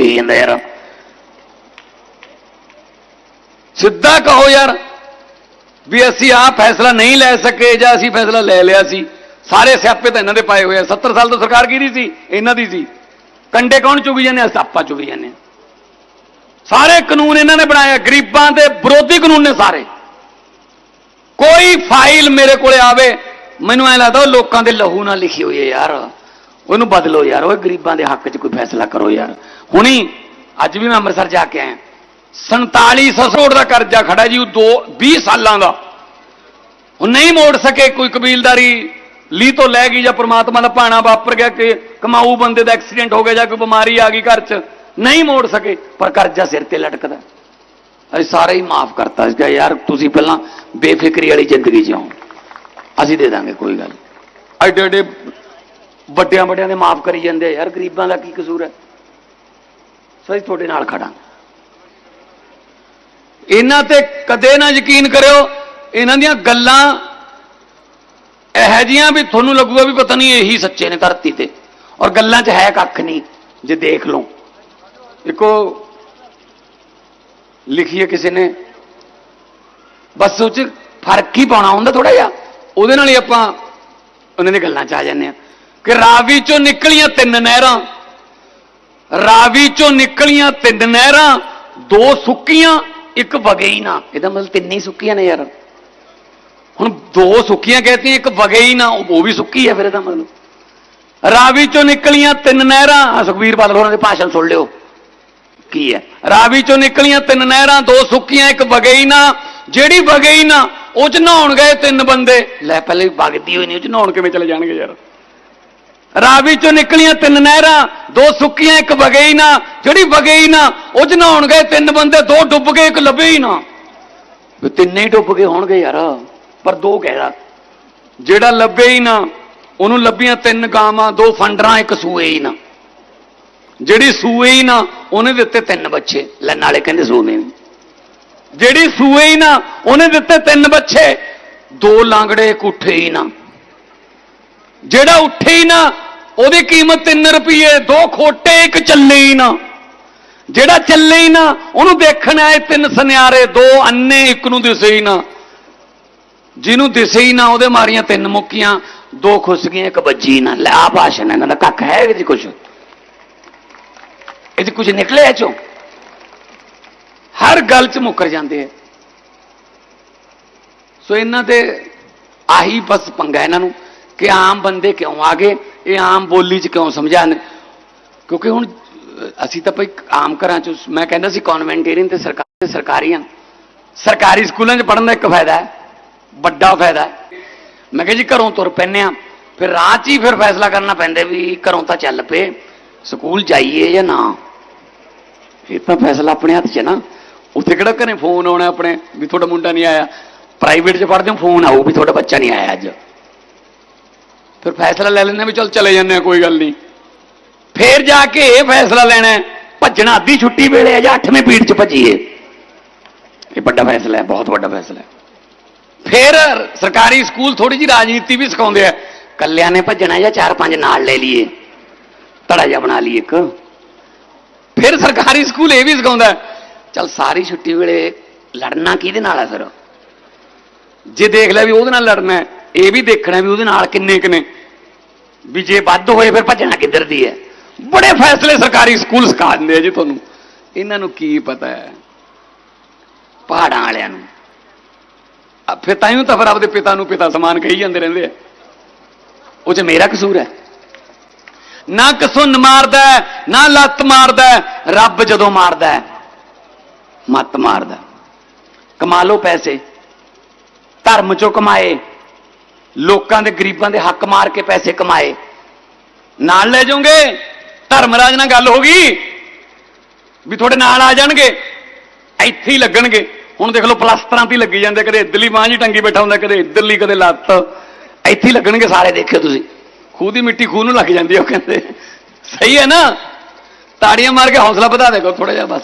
ਜਾਂਦਾ ਯਾਰ। ਸਿੱਧਾ ਕਹੋ ਯਾਰ ਵੀ ਅਸੀਂ ਆਹ ਫੈਸਲਾ ਨਹੀਂ ਲੈ ਸਕੇ ਜਾਂ ਅਸੀਂ ਫੈਸਲਾ ਲੈ ਲਿਆ ਸੀ। ਸਾਰੇ ਸਿਆਪੇ ਤਾਂ ਇਹਨਾਂ ਦੇ ਪਾਏ ਹੋਏ ਆ। 70 ਸਾਲ ਤੋਂ ਸਰਕਾਰ ਕਿਹਦੀ ਸੀ? ਇਹਨਾਂ ਦੀ ਸੀ। ਕੰਡੇ ਕੌਣ ਚੁਗੀ ਜਾਂਦੇ ਆ? ਆਪਾਂ ਚੁਗੀ ਜਾਂਦੇ ਆ। ਸਾਰੇ ਕਾਨੂੰਨ ਇਹਨਾਂ ਨੇ ਬਣਾਇਆ ਗਰੀਬਾਂ ਦੇ ਵਿਰੋਧੀ ਕਾਨੂੰਨ ਨੇ ਸਾਰੇ। ਕੋਈ ਫਾਈਲ ਮੇਰੇ ਕੋਲੇ ਆਵੇ, ਮੈਨੂੰ ਐ ਲੱਗਦਾ ਉਹ ਲੋਕਾਂ ਦੇ ਲਹੂ ਨਾਲ ਲਿਖੀ ਹੋਈ ਹੈ ਯਾਰ। ਉਹਨੂੰ ਬਦਲੋ ਯਾਰ। ਉਹ ਗਰੀਬਾਂ ਦੇ ਹੱਕ 'ਚ ਕੋਈ ਫੈਸਲਾ ਕਰੋ ਯਾਰ। ਹੁਣੀ ਅੱਜ ਵੀ ਮੈਂ ਅੰਮ੍ਰਿਤਸਰ ਜਾ ਕੇ ਆਇਆ। 4700 ਕਰੋੜ ਦਾ ਕਰਜ਼ਾ ਖੜਾ ਜੀ, ਉਹ ਦੋ 20 ਸਾਲਾਂ ਦਾ। ਉਹ ਨਹੀਂ ਮੋੜ ਸਕੇ ਕੋਈ ਕਬੀਲਦਾਰੀ। ਲੀ ਤੋਂ ਲੈ ਗਈ ਜਾਂ ਪ੍ਰਮਾਤਮਾ ਦਾ ਭਾਣਾ ਵਾਪਰ ਗਿਆ ਕਿ ਕਮਾਊ ਬੰਦੇ ਦਾ ਐਕਸੀਡੈਂਟ ਹੋ ਗਿਆ ਜਾਂ ਕੋਈ ਬਿਮਾਰੀ ਆ ਗਈ ਘਰ 'ਚ, ਨਹੀਂ ਮੋੜ ਸਕੇ, ਪਰ ਕਰਜ਼ਾ ਸਿਰ ਤੇ ਲਟਕਦਾ। ਅਸੀਂ ਸਾਰੇ ਹੀ ਮਾਫ ਕਰਤਾ ਸੀਗਾ ਯਾਰ, ਤੁਸੀਂ ਪਹਿਲਾਂ ਬੇਫਿਕਰੀ ਵਾਲੀ ਜ਼ਿੰਦਗੀ ਜਿਓ ਅਸੀਂ ਦੇ ਦਾਂਗੇ, ਕੋਈ ਗੱਲ ਐਡੇ ਐਡੇ ਵੱਡਿਆਂ ਵੱਡਿਆਂ ਦੇ ਮਾਫ ਕਰੀ ਜਾਂਦੇ ਆ। ਯਾਰ, ਗਰੀਬਾਂ ਦਾ ਕੀ ਕਸੂਰ ਹੈ? ਸਹੀ ਤੁਹਾਡੇ ਨਾਲ ਖੜਾ ਇਹਨਾਂ ਤੇ ਕਦੇ ਨਾ ਯਕੀਨ ਕਰਿਓ, ਇਹਨਾਂ ਦੀਆਂ ਗੱਲਾਂ ਇਹੋ ਜੀਆਂ ਵੀ ਤੁਹਾਨੂੰ ਲੱਗੂਗਾ ਵੀ ਪਤਾ ਨਹੀਂ ਇਹੀ ਸੱਚੇ ਨੇ ਧਰਤੀ ਤੇ। ਔਰ ਗੱਲਾਂ 'ਚ ਹੈ ਕੱਖ ਨਹੀਂ, ਜੇ ਦੇਖ ਲਓ। ਇੱਕੋ ਲਿਖੀਏ ਕਿਸੇ ਨੇ, ਬਸ ਉਹ 'ਚ ਫ਼ਰਕ ਹੀ ਪਾਉਣਾ ਹੁੰਦਾ ਥੋੜਾ ਜਿਹਾ। ਉਹਦੇ ਨਾਲ ਹੀ ਆਪਾਂ ਉਹਨਾਂ ਦੀਆਂ ਗੱਲਾਂ 'ਚ ਆ ਜਾਂਦੇ ਆ ਕਿ ਰਾਵੀ 'ਚੋਂ ਨਿਕਲੀਆਂ ਤਿੰਨ ਨਹਿਰਾਂ ਰਾਵੀ 'ਚੋਂ ਨਿਕਲੀਆਂ ਤਿੰਨ ਨਹਿਰਾਂ, ਦੋ ਸੁੱਕੀਆਂ, ਇੱਕ ਵਗਈ ਨਾ। ਇਹਦਾ ਮਤਲਬ ਤਿੰਨ ਹੀ ਸੁੱਕੀਆਂ ਨੇ ਯਾਰ। ਹੁਣ ਦੋ ਸੁੱਕੀਆਂ ਕਹਤੀਆਂ, ਇੱਕ ਵਗਈ ਨਾ, ਉਹ ਵੀ ਸੁੱਕੀ ਹੈ ਫਿਰ ਇਹਦਾ ਮਤਲਬ। ਰਾਵੀ 'ਚੋਂ ਨਿਕਲੀਆਂ ਤਿੰਨ ਨਹਿਰਾਂ, ਆਹ ਸੁਖਬੀਰ ਬਾਦਲ ਹੋਰਾਂ ਦੇ ਭਾਸ਼ਣ ਸੁਣ ਲਿਓ। ਕੀ ਹੈ? ਰਾਵੀ ਚੋਂ ਨਿਕਲੀਆਂ ਤਿੰਨ ਨਹਿਰਾਂ, ਦੋ ਸੁੱਕੀਆਂ, ਇੱਕ ਵਗਈ ਨਾ। ਜਿਹੜੀ ਵਗਈ ਨਾ, ਉਹ ਚ ਨਹਾਉਣ ਗਏ ਤਿੰਨ ਬੰਦੇ। ਲੈ, ਪਹਿਲੇ ਵਗਦੀ ਹੋਈ ਨਹੀਂ, ਉਹ ਚ ਨਹਾਉਣ ਕਿਵੇਂ ਚਲੇ ਜਾਣਗੇ ਯਾਰ? ਰਾਵੀ ਚੋਂ ਨਿਕਲੀਆਂ ਤਿੰਨ ਨਹਿਰਾਂ, ਦੋ ਸੁੱਕੀਆਂ, ਇੱਕ ਵਗਈ ਨਾ। ਜਿਹੜੀ ਵਗਈ ਨਾ, ਉਹ ਚ ਨਹਾਉਣ ਗਏ ਤਿੰਨ ਬੰਦੇ, ਦੋ ਡੁੱਬ ਗਏ, ਇੱਕ ਲੱਭੇ ਹੀ ਨਾ ਤਿੰਨੇ ਹੀ ਡੁੱਬ ਗਏ ਹੋਣਗੇ ਯਾਰ, ਪਰ ਦੋ ਕਹਿਦਾ ਜਿਹੜਾ ਲੱਭੇ ਹੀ ਨਾ, ਉਹਨੂੰ ਲੱਭੀਆਂ ਤਿੰਨ ਗਾਵਾਂ, ਦੋ ਫੰਡਰਾਂ, ਇੱਕ ਸੂਏ ਹੀ ਨਾ। ਜਿਹੜੀ ਸੂਏ ਹੀ ਨਾ, ਉਹਨੇ ਦਿੱਤੇ ਤਿੰਨ ਬੱਚੇ। ਲੈਣ ਵਾਲੇ ਕਹਿੰਦੇ ਸੂਏ ਨਹੀਂ ਜਿਹੜੀ ਸੂਏ ਹੀ ਨਾ, ਉਹਨੇ ਦਿੱਤੇ ਤਿੰਨ ਬੱਚੇ। ਦੋ ਲਾਂਗੜੇ, ਇੱਕ ਉੱਠੇ ਹੀ ਨਾ। ਜਿਹੜਾ ਉੱਠੇ ਹੀ ਨਾ ਉਹਦੀ ਕੀਮਤ 3 ਰੁਪਏ ਦੋ ਖੋਟੇ, ਇੱਕ ਚੱਲੇ ਹੀ ਨਾ। ਜਿਹੜਾ ਚੱਲੇ ਹੀ ਨਾ, ਉਹਨੂੰ ਦੇਖਣ ਆਏ ਤਿੰਨ ਸੁਨਿਆਰੇ, ਦੋ ਅੰਨੇ, ਇੱਕ ਨੂੰ ਦਿਸੇ ਹੀ ਨਾ। ਜਿਹਨੂੰ ਦਿਸੇ ਹੀ ਨਾ, ਉਹਦੇ ਮਾਰੀਆਂ ਤਿੰਨ ਮੁੱਕੀਆਂ, ਦੋ ਖੁੱਸ ਗਈਆਂ, ਇੱਕ ਵੱਜੀ ਨਾ। ਲੈ ਆ ਭਾਸ਼ਣ ਇਹਨਾਂ ਦਾ ਕੱਖ ਹੈ ਇਹਦੇ 'ਚ ਕੁਛ? ਇਹ 'ਚ ਕੁਝ ਨਿਕਲਿਆ ਚੋਂ? ਹਰ ਗੱਲ 'ਚ ਮੁੱਕਰ ਜਾਂਦੇ ਆ। ਸੋ ਇਹਨਾਂ ਤੇ ਆਹੀ ਬਸ ਪੰਗਾ ਇਹਨਾਂ ਨੂੰ ਕਿ ਆਮ ਬੰਦੇ ਕਿਉਂ ਆ ਗਏ? ਇਹ ਆਮ ਬੋਲੀ 'ਚ ਕਿਉਂ ਸਮਝਾਉਂਦੇ ਕਿਉਂਕਿ ਹੁਣ ਅਸੀਂ ਤਾਂ ਭਾਈ ਆਮ ਘਰਾਂ 'ਚ, ਮੈਂ ਕਹਿੰਦਾ ਸੀ ਕਨਵੈਂਟੇਰੀਅਨ ਤੇ ਸਰਕਾਰੀ ਸਰਕਾਰੀਆਂ। ਸਰਕਾਰੀ ਸਕੂਲਾਂ 'ਚ ਪੜ੍ਹਨ ਦਾ ਇੱਕ ਫਾਇਦਾ ਹੈ, ਵੱਡਾ ਫਾਇਦਾ ਹੈ। ਮੈਂ ਕਿਹਾ ਜੀ ਘਰੋਂ ਤੁਰ ਪੈਨੇ ਆ ਫਿਰ ਰਾਹ 'ਚ ਹੀ ਫਿਰ ਫੈਸਲਾ ਕਰਨਾ ਪੈਂਦਾ ਵੀ ਘਰੋਂ ਤਾਂ ਚੱਲ ਪਏ, ਸਕੂਲ ਜਾਈਏ ਜਾਂ ਨਾ। ਇਹ ਤਾਂ ਫੈਸਲਾ ਆਪਣੇ ਹੱਥ 'ਚ ਨਾ। ਉੱਥੇ ਕਿਹੜਾ ਘਰੇ ਫੋਨ ਆਉਣਾ ਆਪਣੇ, ਵੀ ਤੁਹਾਡਾ ਮੁੰਡਾ ਨਹੀਂ ਆਇਆ? ਪ੍ਰਾਈਵੇਟ 'ਚ ਪੜ੍ਹਦੇ ਹੋ, ਫੋਨ ਆਊ ਵੀ ਤੁਹਾਡਾ ਬੱਚਾ ਨਹੀਂ ਆਇਆ ਅੱਜ। ਫਿਰ ਫੈਸਲਾ ਲੈ ਲੈਂਦੇ ਵੀ ਚਲ ਚਲੇ ਜਾਂਦੇ ਆ ਕੋਈ ਗੱਲ ਨਹੀਂ। ਫਿਰ ਜਾ ਕੇ ਇਹ ਫੈਸਲਾ ਲੈਣਾ ਭੱਜਣਾ ਅੱਧੀ ਛੁੱਟੀ ਵੇਲੇ ਆ ਜਾਂ 8ਵੀਂ ਪੀੜ 'ਚ ਭੱਜੀਏ। ਇਹ ਵੱਡਾ ਫੈਸਲਾ ਹੈ, ਬਹੁਤ ਵੱਡਾ ਫੈਸਲਾ ਹੈ। ਫਿਰ ਸਰਕਾਰੀ ਸਕੂਲ ਥੋੜੀ ਜੀ ਰਾਜਨੀਤੀ ਵੀ ਸਿਖਾਉਂਦੇ ਆ, ਕੱਲਿਆਂ ਨੇ ਭੱਜਣਾ ਜਾਂ ਚਾਰ ਪੰਜ ਨਾਲ ਲੈ ਲਈਏ, ਧੜਾ ਜਿਹਾ ਬਣਾ ਲਈਏ ਇੱਕ। ਫਿਰ ਸਰਕਾਰੀ ਸਕੂਲ ਇਹ ਵੀ ਸਿਖਾਉਂਦਾ, ਚਲ ਸਾਰੀ ਛੁੱਟੀ ਵੇਲੇ ਲੜਨਾ ਕਿਹਦੇ ਨਾਲ ਹੈ ਫਿਰ? ਜੇ ਦੇਖ ਲਿਆ ਵੀ ਉਹਦੇ ਨਾਲ ਲੜਨਾ ਇਹ ਵੀ ਦੇਖਣਾ ਵੀ ਉਹਦੇ ਨਾਲ ਕਿੰਨੇ ਕਿੰਨੇ ਵੀ ਜੇ ਵੱਧ ਹੋਏ ਫਿਰ ਭੱਜਣਾ ਕਿੱਧਰ ਦੀ ਹੈ? ਬੜੇ ਫੈਸਲੇ ਸਰਕਾਰੀ ਸਕੂਲ ਸਿਖਾ ਦਿੰਦੇ ਆ ਜੀ ਤੁਹਾਨੂੰ। ਇਹਨਾਂ ਨੂੰ ਕੀ ਪਤਾ ਹੈ? ਪਹਾੜਾਂ ਵਾਲਿਆਂ ਨੂੰ। ਫਿਰ ਤਾਂ ਹੀ ਤਾਂ ਫਿਰ ਆਪਦੇ ਪਿਤਾ ਨੂੰ ਪਿਤਾ ਸਮਾਨ ਕਹੀ ਜਾਂਦੇ ਰਹਿੰਦੇ ਆ। ਉਹ ਚ ਮੇਰਾ ਕਸੂਰ ਹੈ। ਨਾ ਕਸੁੰਨ ਮਾਰਦਾ ਨਾ ਲੱਤ ਮਾਰਦਾ ਰੱਬ ਜਦੋਂ ਮਾਰਦਾ ਮੱਤ ਮਾਰਦਾ ਹੈ। ਕਮਾ ਲਓ ਪੈਸੇ। ਧਰਮ ਚੋਂ ਕਮਾਏ। ਲੋਕਾਂ ਦੇ ਗਰੀਬਾਂ ਦੇ ਹੱਕ ਮਾਰ ਕੇ ਪੈਸੇ ਕਮਾਏ। ਨਾਲ ਲੈ ਜਾਓਗੇ? ਧਰਮਰਾਜ ਨਾਲ ਗੱਲ ਹੋ ਗਈ ਵੀ ਤੁਹਾਡੇ ਨਾਲ ਆ ਜਾਣਗੇ। ਇੱਥੇ ਹੀ ਲੱਗਣਗੇ। ਹੁਣ ਦੇਖ ਲਓ ਪਲਸਤਰਾਂ ਤੇ ਹੀ ਲੱਗੀ ਜਾਂਦੇ ਕਦੇ ਇੱਧਰਲੀ ਬਾਂਹ ਜੀ ਟੰਗੀ ਬੈਠਾ ਹੁੰਦਾ, ਕਦੇ ਇੱਧਰਲੀ, ਕਦੇ ਲੱਤ। ਇੱਥੇ ਹੀ ਲੱਗਣਗੇ ਸਾਰੇ, ਦੇਖਿਓ ਤੁਸੀਂ। ਖੂਹ ਦੀ ਮਿੱਟੀ ਖੂਹ ਨੂੰ ਲੱਗ ਜਾਂਦੀ ਉਹ ਕਹਿੰਦੇ। ਸਹੀ ਹੈ ਨਾ? ਤਾੜੀਆਂ ਮਾਰ ਕੇ ਹੌਸਲਾ ਵਧਾ ਦੇਗੋ ਥੋੜਾ ਜਿਹਾ ਬਸ।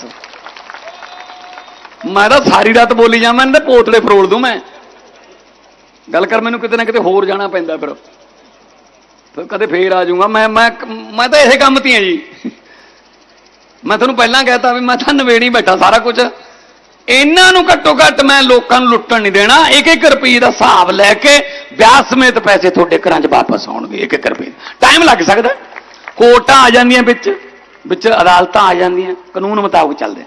ਮੈਂ ਤਾਂ ਸਾਰੀ ਰਾਤ ਬੋਲੀ ਜਾਵਾਂ ਇਹਨਾਂ ਦੇ ਪੋਤਲੇ ਫਰੋਲ ਦੂੰ ਮੈਂ। ਗੱਲ ਕਰ, ਮੈਨੂੰ ਕਿਤੇ ਨਾ ਕਿਤੇ ਹੋਰ ਜਾਣਾ ਪੈਂਦਾ ਫਿਰ। ਫਿਰ ਕਦੇ ਫੇਰ ਆ ਜਾਊਂਗਾ। ਮੈਂ ਮੈਂ ਮੈਂ ਤਾਂ ਇਸੇ ਕੰਮ ਤੇ ਹਾਂ ਜੀ। ਮੈਂ ਤੁਹਾਨੂੰ ਪਹਿਲਾਂ ਕਹਿਤਾ ਵੀ ਮੈਂ ਤਾਂ ਨਵੇੜੀ ਬੈਠਾ ਸਾਰਾ ਕੁਝ। ਇਹਨਾਂ ਨੂੰ ਘੱਟੋ ਘੱਟ ਮੈਂ ਲੋਕਾਂ ਨੂੰ ਲੁੱਟਣ ਨਹੀਂ ਦੇਣਾ। ਇੱਕ ਇੱਕ ਰੁਪਏ ਦਾ ਹਿਸਾਬ ਲੈ ਕੇ ਵਿਆਹ ਸਮੇਤ ਪੈਸੇ ਤੁਹਾਡੇ ਘਰਾਂ 'ਚ ਵਾਪਸ ਆਉਣਗੇ ਇੱਕ ਇੱਕ ਰੁਪਏ ਟਾਈਮ ਲੱਗ ਸਕਦਾ ਕੋਰਟਾਂ ਆ ਜਾਂਦੀਆਂ ਵਿੱਚ ਵਿੱਚ ਅਦਾਲਤਾਂ ਆ ਜਾਂਦੀਆਂ, ਕਾਨੂੰਨ ਮੁਤਾਬਕ ਚੱਲਦੇ।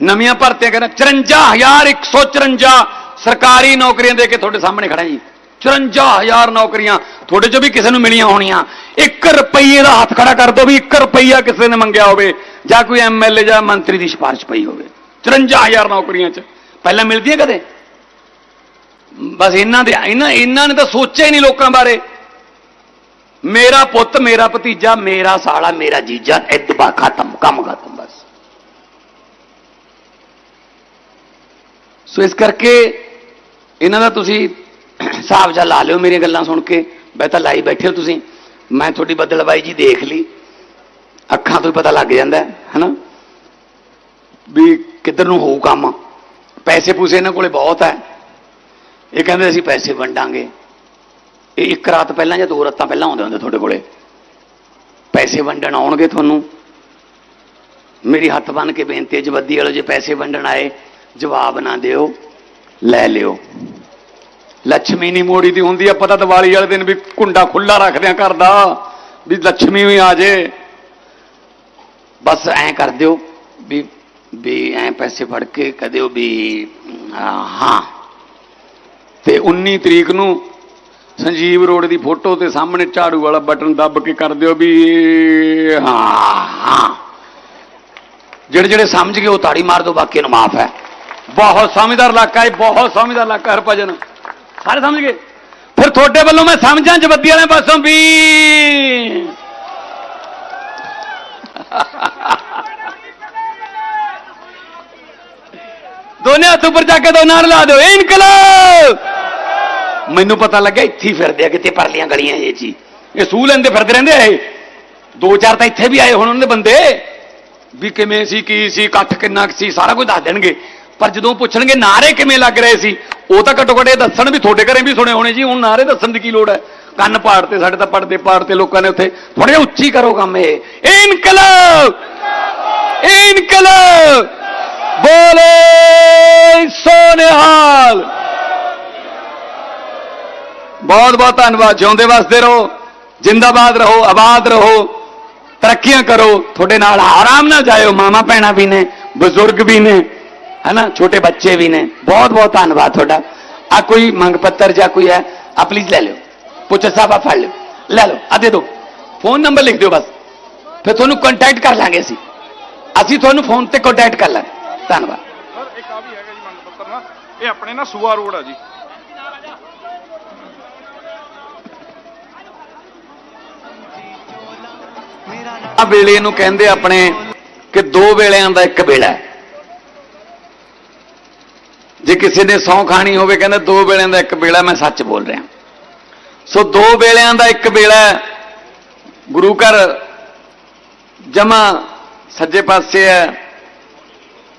ਨਵੀਆਂ ਭਰਤੀਆਂ ਕਹਿੰਦਾ 54154 ਸਰਕਾਰੀ ਨੌਕਰੀਆਂ ਦੇ ਕੇ ਤੁਹਾਡੇ ਸਾਹਮਣੇ ਖੜਾ ਜੀ। 54000 ਨੌਕਰੀਆਂ ਤੁਹਾਡੇ ਚੋਂ ਵੀ ਕਿਸੇ ਨੂੰ ਮਿਲੀਆਂ ਹੋਣੀਆਂ। 1 ਰੁਪਈਏ ਦਾ ਹੱਥ ਖੜਾ ਕਰ ਦੋ ਵੀ 1 ਰੁਪਈਆ ਕਿਸੇ ਨੇ ਮੰਗਿਆ ਹੋਵੇ ਜਾਂ ਕੋਈ ਐਮਐਲਏ ਜਾਂ ਮੰਤਰੀ ਦੀ ਸਿਫਾਰਿਸ਼ ਪਈ ਹੋਵੇ। 54000 ਨੌਕਰੀਆਂ 'ਚ। ਪਹਿਲਾਂ ਮਿਲਦੀਆਂ ਕਦੇ? ਬਸ ਇਹਨਾਂ ਦੇ ਇਹਨਾਂ ਇਹਨਾਂ ਨੇ ਤਾਂ ਸੋਚਿਆ ਹੀ ਨਹੀਂ ਲੋਕਾਂ ਬਾਰੇ। ਮੇਰਾ ਪੁੱਤ, ਮੇਰਾ ਭਤੀਜਾ, ਮੇਰਾ ਸਾਲਾ, ਮੇਰਾ ਜੀਜਾ ਇਤਬਾ ਖਤਮ, ਕੰਮ ਖਤਮ ਬਸ। ਸੋ ਇਸ ਕਰਕੇ ਇਹਨਾਂ ਦਾ ਤੁਸੀਂ ਹਿਸਾਬ ਜਿਹਾ ਲਾ ਲਿਓ ਮੇਰੀਆਂ ਗੱਲਾਂ ਸੁਣ ਕੇ। ਬੈ ਤਾਂ ਲਾਈ ਬੈਠੇ ਹੋ ਤੁਸੀਂ। ਮੈਂ ਤੁਹਾਡੀ ਬਦਲਵਾਈ ਜੀ ਦੇਖ ਲਈ। ਅੱਖਾਂ ਤੋਂ ਹੀ ਪਤਾ ਲੱਗ ਜਾਂਦਾ ਹੈ, ਹਨਾ? ਵੀ ਕਿੱਧਰ ਨੂੰ ਹੋਊ ਕੰਮ। ਪੈਸੇ ਪੂਸੇ ਇਹਨਾਂ ਕੋਲੇ ਬਹੁਤ ਹੈ। ਇਹ ਕਹਿੰਦੇ ਅਸੀਂ ਪੈਸੇ ਵੰਡਾਂਗੇ। ਇਹ ਇੱਕ ਰਾਤ ਪਹਿਲਾਂ ਜਾਂ ਦੋ ਰਾਤਾਂ ਪਹਿਲਾਂ ਆਉਂਦੇ ਹੁੰਦੇ ਤੁਹਾਡੇ ਕੋਲੇ। ਪੈਸੇ ਵੰਡਣ ਆਉਣਗੇ ਤੁਹਾਨੂੰ। ਮੇਰੀ ਹੱਥ ਬੰਨ ਕੇ ਬੇਨਤੀ ਹੈ ਜਵੱਦੀ ਵਾਲੋ, ਜੇ ਪੈਸੇ ਵੰਡਣ ਆਏ, ਜਵਾਬ ਨਾ ਦਿਓ। ਲੈ ਲਿਓ। ਲక్ష్ਮੀ ਨਹੀਂ ਮੋੜੀ ਦੀ ਹੁੰਦੀ ਆ, ਪਤਾ ਦੀਵਾਲੀ ਵਾਲੇ ਦਿਨ ਵੀ ਕੁੰਡਾ ਖੁੱਲਾ ਰੱਖਦੇ ਆ ਘਰ ਦਾ, ਵੀ ਲక్ష్ਮੀ ਵੀ ਆ ਜੇ। ਬਸ ਐ ਕਰ ਦਿਓ ਵੀ ਵੀ ਐ ਪੈਸੇ ਫੜ ਕੇ ਕਹਦੇ ਵੀ ਹਾਂ। ਤੇ 19 ਤਰੀਕ ਨੂੰ ਸੰਜੀਵ ਰੋਡ ਦੀ ਫੋਟੋ ਤੇ ਸਾਹਮਣੇ ਝਾੜੂ ਵਾਲਾ ਬਟਨ ਦੱਬ ਕੇ ਕਰ ਦਿਓ ਵੀ, ਹਾਂ ਹਾਂ। ਜਿਹੜੇ ਜਿਹੜੇ ਸਮਝ ਗਏ ਉਹ ਤਾੜੀ ਮਾਰ ਦਿਓ ਬਾਕੀ ਨੂੰ ਮਾਫ ਹੈ। ਬਹੁਤ ਸਮਝਦਾਰ ਇਲਾਕਾ ਹੈ, ਬਹੁਤ ਸਮਝਦਾਰ ਇਲਾਕਾ ਹੈ, ਹਰਭਜਨ। ਸਾਰੇ ਸਮਝ ਗਏ? ਫਿਰ ਤੁਹਾਡੇ ਵੱਲੋਂ ਮੈਂ ਸਮਝਾਂ ਜਵੱਦੀ ਵਾਲੇ ਪਾਸੋਂ ਵੀ। ਦੋਨੇ ਹੱਥ ਉੱਪਰ ਜਾ ਕੇ ਦੋ ਨਾਰ ਲਾ ਦਿਓ। ਇਨਕਲਾਬ! ਮੈਨੂੰ ਪਤਾ ਲੱਗਾ ਇੱਥੇ ਹੀ ਫਿਰਦੇ ਆ, ਕਿਤੇ ਪਰਲੀਆਂ ਗਲੀਆਂ ਇਹ ਜੀ। ਇਹ ਸੂਹ ਲੈਂਦੇ ਫਿਰਦੇ ਰਹਿੰਦੇ ਆ ਇਹ। ਦੋ ਚਾਰ ਤਾਂ ਇੱਥੇ ਵੀ ਆਏ ਹੁਣ ਉਹਨਾਂ ਦੇ ਬੰਦੇ। ਵੀ ਕਿਵੇਂ ਸੀ, ਕੀ ਸੀ ਇਕੱਠ ਕਿੰਨਾ ਕੁ ਸੀ, ਸਾਰਾ ਕੁਝ ਦੱਸ ਦੇਣਗੇ। ਪਰ ਜਦੋਂ ਪੁੱਛਣਗੇ ਨਾਰੇ ਕਿਵੇਂ ਲੱਗ ਰਹੇ ਸੀ, ਉਹ ਤਾਂ ਘੱਟੋ ਘੱਟ ਇਹ ਦੱਸਣ ਵੀ ਤੁਹਾਡੇ ਘਰੇ ਵੀ ਸੁਣੇ ਹੋਣੇ ਜੀ, ਹੁਣ ਨਾਰੇ ਦੱਸਣ ਦੀ ਕੀ ਲੋੜ ਹੈ? ਕੰਨ ਪਾੜ ਤੇ, ਸਾਡੇ ਤਾਂ ਪੜਦੇ ਪਾੜ ਤੇ ਲੋਕਾਂ ਨੇ ਉੱਥੇ ਥੋੜੇ ਉੱਚੀ ਕਰੋ ਕੰਮ ਇਹ। ਇਨਕਲਾਬ! ਇਨਕਲਾਬ! ਬੋਲੇ ਸੋਨਿਹਾਲ! ਬਹੁਤ ਬਹੁਤ ਧੰਨਵਾਦ, ਜਿਉਂਦੇ ਵਸਦੇ ਰਹੋ, ਜਿੰਦਾਬਾਦ ਰਹੋ, ਆਬਾਦ ਰਹੋ, ਤਰੱਕੀਆਂ ਕਰੋ, ਤੁਹਾਡੇ ਨਾਲ ਆਰਾਮ ਨਾਲ ਜਾਇਓ ਮਾਮਾ ਭੈਣਾਂ ਵੀ ਨੇ, ਬਜ਼ੁਰਗ ਵੀ ਨੇ। ਹੈਨਾ? ਛੋਟੇ ਬੱਚੇ ਵੀ ਨੇ। ਬਹੁਤ ਬਹੁਤ ਧੰਨਵਾਦ ਤੁਹਾਡਾ। ਆ ਕੋਈ ਮੰਗ ਪੱਤਰ ਜਾਂ ਕੋਈ ਹੈ ਆ ਪਲੀਜ਼ ਲੈ ਲਿਓ। ਪੁੱਛ ਸਾਹਿਬ ਆ ਫੜ ਲਿਓ। ਲੈ ਲਓ ਆ ਦੇ ਦਿਓ। ਫੋਨ ਨੰਬਰ ਲਿਖ ਦਿਓ ਬਸ। ਫਿਰ ਤੁਹਾਨੂੰ ਕੰਟੈਕਟ ਕਰ ਲਾਂਗੇ ਅਸੀਂ। ਅਸੀਂ ਤੁਹਾਨੂੰ ਫੋਨ ਤੇ ਕੰਟੈਕਟ ਕਰ ਲਾਂਗੇ। ਧੰਨਵਾਦ। ਸਰ ਇੱਕ ਆ ਵੀ ਹੈਗਾ ਜੀ ਮੰਗ ਪੱਤਰ ਨਾ। ਇਹ ਆਪਣੇ ਨਾ ਸੂਆ ਰੋਡ ਆ ਜੀ। ਆ ਵੇਲੇ ਨੂੰ ਕਹਿੰਦੇ ਆਪਣੇ ਕਿ ਦੋ ਵੇਲਿਆਂ ਦਾ ਇੱਕ ਵੇਲਾ ਹੈ। ਜੇ ਕਿਸੇ ਨੇ ਸੌ ਖਾਣੀ ਹੋਵੇ, ਕਹਿੰਦੇ ਦੋ ਵੇਲਿਆਂ ਦਾ ਇੱਕ ਵੇਲਾ, ਮੈਂ ਸੱਚ ਬੋਲ ਰਿਹਾ। ਸੋ ਦੋ ਵੇਲਿਆਂ ਦਾ ਇੱਕ ਵੇਲਾ ਗੁਰੂ ਘਰ ਜਮਾ ਸੱਜੇ ਪਾਸੇ ਹੈ।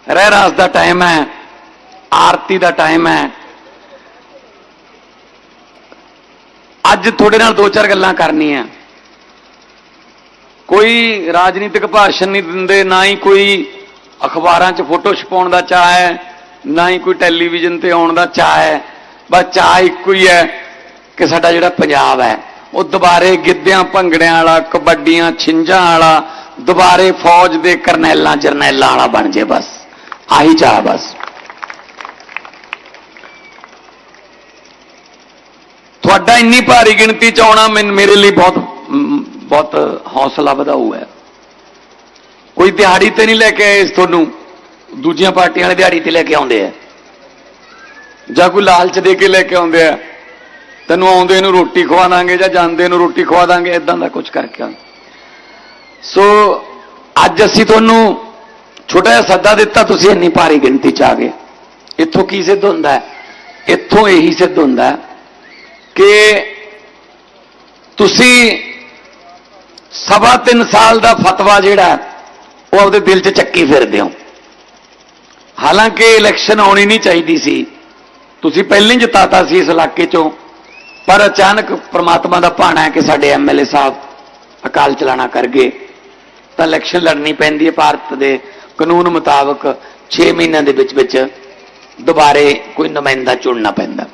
ਰਹਿ ਰਾਸ ਦਾ ਟਾਈਮ ਹੈ। ਆਰਤੀ ਦਾ ਟਾਈਮ ਹੈ। ਅੱਜ ਤੁਹਾਡੇ ਨਾਲ ਦੋ ਚਾਰ ਗੱਲਾਂ ਕਰਨੀਆਂ। ਕੋਈ ਰਾਜਨੀਤਿਕ ਭਾਸ਼ਣ ਨਹੀਂ ਦਿੰਦੇ, ਨਾ ਹੀ ਕੋਈ ਅਖਬਾਰਾਂ 'ਚ ਫੋਟੋ ਛਪਾਉਣ ਦਾ ਚਾਹ ਹੈ। ਨਾ ਹੀ ਕੋਈ ਟੈਲੀਵਿਜ਼ਨ ਤੇ ਆਉਣ ਦਾ ਚਾਹ ਹੈ, ਬਸ ਚਾਹ ਇੱਕੋ ਹੀ ਹੈ ਕਿ ਸਾਡਾ ਜਿਹੜਾ ਪੰਜਾਬ ਹੈ, ਉਹ ਦੁਬਾਰੇ ਗਿੱਧਿਆਂ, ਭੰਗੜਿਆਂ ਵਾਲਾ, ਕਬੱਡੀਆਂ, ਛਿੰਝਾਂ ਵਾਲਾ, ਦੁਬਾਰੇ ਫੌਜ ਦੇ ਕਰਨੈਲਾਂ, ਜਰਨੈਲਾਂ ਵਾਲਾ ਬਣ ਜੇ ਬਸ। ਆਹੀ ਚਾਹ ਬਸ। ਤੁਹਾਡਾ ਇੰਨੀ ਭਾਰੀ ਗਿਣਤੀ ਚ ਆਉਣਾ ਮੈਨ- ਮੇਰੇ ਲਈ ਬਹੁਤ ਬਹੁਤ ਹੌਸਲਾ ਵਧਾਊ ਹੈ। ਕੋਈ ਦਿਹਾੜੀ ਤੇ ਨਹੀਂ ਲੈ ਕੇ ਆਏ ਇਸ ਤੁਹਾਨੂੰ। ਦੂਜੀਆਂ ਪਾਰਟੀਆਂ ਵਾਲੇ ਦਿਹਾੜੀ ਤੇ ਲੈ ਕੇ ਆਉਂਦੇ ਆ। ਜਾਂ ਕੋਈ ਲਾਲਚ ਦੇ ਕੇ ਲੈ ਕੇ ਆਉਂਦੇ ਆ। ਤੈਨੂੰ ਆਉਂਦੇ ਨੂੰ ਰੋਟੀ ਖਵਾ ਦਾਂਗੇ ਜਾਂ ਜਾਂਦੇ ਨੂੰ ਰੋਟੀ ਖਵਾ ਦਾਂਗੇ ਇਦਾਂ ਦਾ ਕੁਝ ਕਰਕੇ ਆਉਂਦੇ। ਸੋ ਅੱਜ ਅਸੀਂ ਤੁਹਾਨੂੰ ਛੋਟਾ ਜਿਹਾ ਸੱਦਾ ਦਿੱਤਾ, ਤੁਸੀਂ ਇੰਨੀ ਭਾਰੀ ਗਿਣਤੀ ਚ ਆ ਗਏ। ਇੱਥੋਂ ਕੀ ਸਿੱਧ ਹੁੰਦਾ ਹੈ? ਇੱਥੋਂ ਇਹੀ ਸਿੱਧ ਹੁੰਦਾ ਹੈ ਕਿ ਤੁਸੀਂ ਸਵਾ ਤਿੰਨ ਸਾਲ ਦਾ ਫਤਵਾ ਜਿਹੜਾ ਉਹ ਆਪਦੇ ਦਿਲ 'ਚ ਚੱਕੀ ਫਿਰਦੇ ਹੋ। ਹਾਲਾਂਕਿ ਇਲੈਕਸ਼ਨ ਆਉਣੀ ਨਹੀਂ ਚਾਹੀਦੀ ਸੀ। ਤੁਸੀਂ ਪਹਿਲਾਂ ਹੀ ਜਿਤਾਤਾ ਸੀ ਇਸ ਇਲਾਕੇ 'ਚੋਂ। ਪਰ ਅਚਾਨਕ ਪ੍ਰਮਾਤਮਾ ਦਾ ਭਾਣਾ ਹੈ ਕਿ ਸਾਡੇ ਐਮਐਲਏ ਸਾਹਿਬ ਅਕਾਲ ਚਲਾਣਾ ਕਰ ਗਏ। ਤਾਂ ਇਲੈਕਸ਼ਨ ਲੜਨੀ ਪੈਂਦੀ ਹੈ ਭਾਰਤ ਦੇ ਕਾਨੂੰਨ ਮੁਤਾਬਕ 6 ਮਹੀਨਿਆਂ ਦੇ ਵਿੱਚ ਵਿੱਚ ਦੁਬਾਰੇ ਕੋਈ ਨੁਮਾਇੰਦਾ ਚੁਣਨਾ ਪੈਂਦਾ।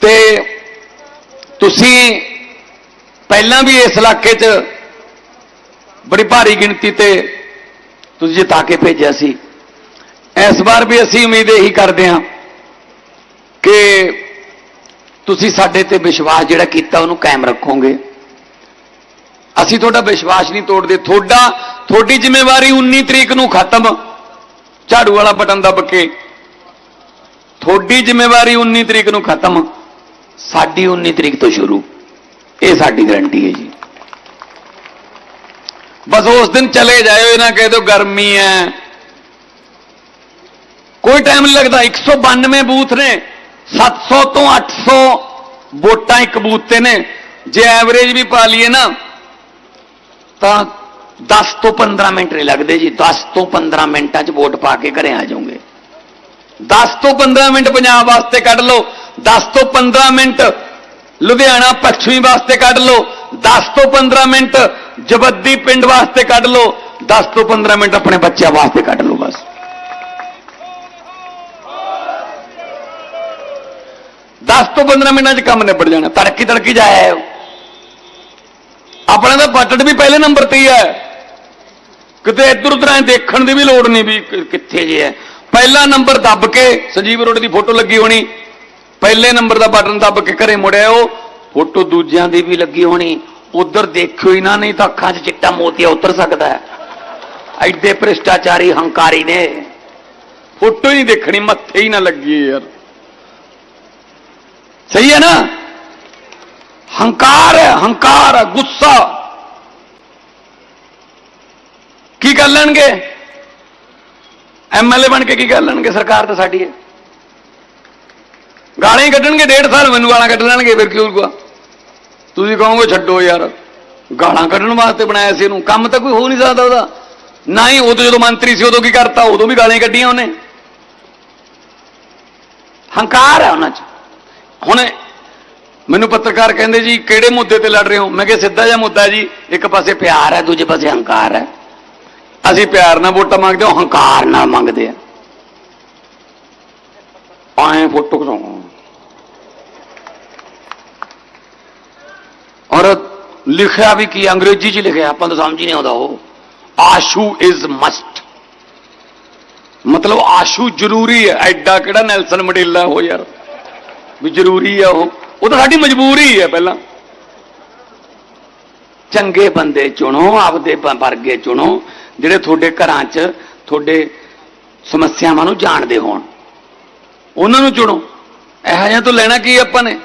ਤੇ ਤੁਸੀਂ ਪਹਿਲਾਂ ਵੀ ਇਸ ਇਲਾਕੇ 'ਚ ਬੜੀ ਭਾਰੀ ਗਿਣਤੀ ਤੇ ਤੁਸੀਂ ਜਿਤਾ ਕੇ ਭੇਜਿਆ ਸੀ। ਇਸ ਵਾਰ ਵੀ ਅਸੀਂ ਉਮੀਦ ਇਹੀ ਕਰਦੇ ਹਾਂ ਕਿ ਤੁਸੀਂ ਸਾਡੇ ਤੇ ਵਿਸ਼ਵਾਸ ਜਿਹੜਾ ਕੀਤਾ ਉਹਨੂੰ ਕਾਇਮ ਰੱਖੋਗੇ। ਅਸੀਂ ਤੁਹਾਡਾ ਵਿਸ਼ਵਾਸ ਨਹੀਂ ਤੋੜਦੇ। ਤੁਹਾਡਾ, ਤੁਹਾਡੀ ਜ਼ਿੰਮੇਵਾਰੀ 19 ਤਰੀਕ ਨੂੰ ਖਤਮ। ਝਾੜੂ ਵਾਲਾ ਬਟਨ ਦੱਬ ਕੇ। ਤੁਹਾਡੀ ਜ਼ਿੰਮੇਵਾਰੀ 19 ਤਰੀਕ ਨੂੰ ਖਤਮ। ਸਾਡੀ 19 ਤਰੀਕ ਤੋਂ ਸ਼ੁਰੂ। ਇਹ ਸਾਡੀ ਗਰੰਟੀ ਹੈ ਜੀ। ਬਸ ਉਸ ਦਿਨ ਚਲੇ ਜਾਇਓ, ਇਹ ਨਾ ਕਹਿ ਦਿਓ ਗਰਮੀ ਹੈ। ਕੋਈ ਟਾਈਮ ਨਹੀਂ ਲੱਗਦਾ। 192 ਬੂਥ ਨੇ। 700 ਤੋਂ 800 ਵੋਟਾਂ ਇੱਕ ਬੂਥ ਤੇ ਨੇ। ਜੇ ਐਵਰੇਜ ਵੀ ਪਾ ਲਈਏ ਨਾ, ਤਾਂ 10 ਤੋਂ 15 ਮਿੰਟ ਨਹੀਂ ਲੱਗਦੇ ਜੀ। 10 ਤੋਂ 15 ਮਿੰਟਾਂ 'ਚ ਵੋਟ ਪਾ ਕੇ ਘਰੇ ਆ ਜਾਓਗੇ। 10 ਤੋਂ 15 ਮਿੰਟ ਪੰਜਾਬ ਵਾਸਤੇ ਕੱਢ ਲਓ। 10 ਤੋਂ 15 ਮਿੰਟ ਲੁਧਿਆਣਾ ਪੱਛਮੀ ਵਾਸਤੇ ਕੱਢ ਲਓ। 10 ਤੋਂ 15 ਮਿੰਟ ਜਬੱਦੀ ਪਿੰਡ ਵਾਸਤੇ ਕੱਢ ਲਓ 10 ਤੋਂ 15 ਮਿੰਟ ਆਪਣੇ ਬੱਚਿਆਂ ਵਾਸਤੇ ਕੱਢ ਲਓ ਬਸ। ਦਸ ਤੋਂ 15 ਮਿੰਟਾਂ 'ਚ ਕੰਮ ਨਿਬੜ ਜਾਣਾ, ਤੜਕੀ ਤੜਕੀ ਜਾਇਆ ਆਇਓ। ਆਪਣਾ ਤਾਂ ਬਜਟ ਵੀ ਪਹਿਲੇ ਨੰਬਰ ਤੇ ਹੀ ਹੈ। ਕਿਤੇ ਇੱਧਰ ਉੱਧਰ ਐ ਦੇਖਣ ਦੀ ਵੀ ਲੋੜ ਨਹੀਂ ਵੀ ਕਿੱਥੇ ਜੇ ਹੈ। ਪਹਿਲਾ ਨੰਬਰ ਦੱਬ ਕੇ, ਸੰਜੀਵ ਰੋਡ ਦੀ ਫੋਟੋ ਲੱਗੀ ਹੋਣੀ, ਪਹਿਲੇ ਨੰਬਰ ਦਾ ਬਟਨ ਦੱਬ ਕੇ ਘਰੇ ਮੁੜਿਆ ਉਹ ਫੋਟੋ ਦੂਜਿਆਂ ਦੀ ਵੀ ਲੱਗੀ ਹੋਣੀ, ਉਧਰ ਦੇਖਿਓ ਹੀ ਨਾ, ਨਹੀਂ ਤਾਂ ਅੱਖਾਂ 'ਚ ਚਿੱਟਾ ਮੋਤੀਆ ਉਤਰ ਸਕਦਾ ਹੈ। ਐਡੇ ਭ੍ਰਿਸ਼ਟਾਚਾਰੀ ਹੰਕਾਰੀ ਨੇ। ਫੋਟੋ ਹੀ ਨਹੀਂ ਦੇਖਣੀ, ਮੱਥੇ ਹੀ ਨਾ ਲੱਗੀ ਯਾਰ। ਸਹੀ ਹੈ ਨਾ? ਹੰਕਾਰ ਹੈ, ਹੰਕਾਰ ਗੁੱਸਾ। ਕੀ ਕਰ ਲੈਣਗੇ? ਐਮਐਲਏ ਬਣ ਕੇ ਕੀ ਕਰ ਲੈਣਗੇ? ਸਰਕਾਰ ਤਾਂ ਸਾਡੀ ਹੈ। ਗਾਲਾਂ ਹੀ ਕੱਢਣਗੇ, ਡੇਢ ਸਾਲ ਮੈਨੂੰ ਗਾਲਾਂ ਕੱਢ ਲੈਣਗੇ, ਫਿਰ ਕੀ ਹੋਊਗਾ? ਤੁਸੀਂ ਕਹੋਗੇ, ਛੱਡੋ ਯਾਰ, ਗਾਲਾਂ ਕੱਢਣ ਵਾਸਤੇ ਬਣਾਇਆ ਸੀ ਇਹਨੂੰ, ਕੰਮ ਤਾਂ ਕੋਈ ਹੋ ਨਹੀਂ ਸਕਦਾ ਉਹਦਾ। ਨਾ ਹੀ ਉਦੋਂ ਜਦੋਂ ਮੰਤਰੀ ਸੀ, ਉਦੋਂ ਕੀ ਕਰਤਾ, ਉਦੋਂ ਵੀ ਗਾਲਾਂ ਹੀ ਕੱਢੀਆਂ ਉਹਨੇ। ਹੰਕਾਰ ਹੈ ਉਹਨਾਂ 'ਚ। ਹੁਣ ਮੈਨੂੰ ਪੱਤਰਕਾਰ ਕਹਿੰਦੇ ਜੀ, ਕਿਹੜੇ ਮੁੱਦੇ ਤੇ ਲੜ ਰਹੇ ਹੋ? ਮੈਂ ਕਿਹਾ, ਸਿੱਧਾ ਜਿਹਾ ਮੁੱਦਾ ਜੀ, ਇੱਕ ਪਾਸੇ ਪਿਆਰ ਹੈ, ਦੂਜੇ ਪਾਸੇ ਹੰਕਾਰ ਹੈ। ਅਸੀਂ ਪਿਆਰ ਨਾਲ ਵੋਟਾਂ ਮੰਗਦੇ ਹਾਂ, ਹੰਕਾਰ ਨਾਲ ਮੰਗਦੇ ਆ ਆਏ ਫੋਟੋ ਖਿਚਾਉਣਾ ਔਰ ਲਿਖਿਆ ਵੀ ਕੀ, ਅੰਗਰੇਜ਼ੀ ਚ ਲਿਖਿਆ, ਆਪਾਂ ਨੂੰ ਸਮਝ ਹੀ ਨਹੀਂ ਆਉਂਦਾ ਉਹ। ਆਸ਼ੂ ਇਜ਼ ਮਸਟ ਮਤਲਬ ਆਸ਼ੂ ਜ਼ਰੂਰੀ ਹੈ। ਐਡਾ ਕਿਹੜਾ ਨੈਲਸਨ ਮੰਡੇਲਾ ਉਹ ਯਾਰ? ਵੀ ਜ਼ਰੂਰੀ ਹੈ ਉਹ। ਉਹ ਤਾਂ ਸਾਡੀ ਮਜਬੂਰੀ ਹੈ ਪਹਿਲਾਂ। ਚੰਗੇ ਬੰਦੇ ਚੁਣੋ, ਆਪਦੇ ਵਰਗੇ ਚੁਣੋ, ਜਿਹੜੇ ਤੁਹਾਡੇ ਘਰਾਂ 'ਚ ਤੁਹਾਡੇ ਸਮੱਸਿਆਵਾਂ ਨੂੰ ਜਾਣਦੇ ਹੋਣ। ਉਹਨਾਂ ਨੂੰ ਚੁਣੋ। ਇਹੋ ਜਿਹਾ ਤੋਂ ਲੈਣਾ ਕੀ ਆਪਾਂ ਨੇ?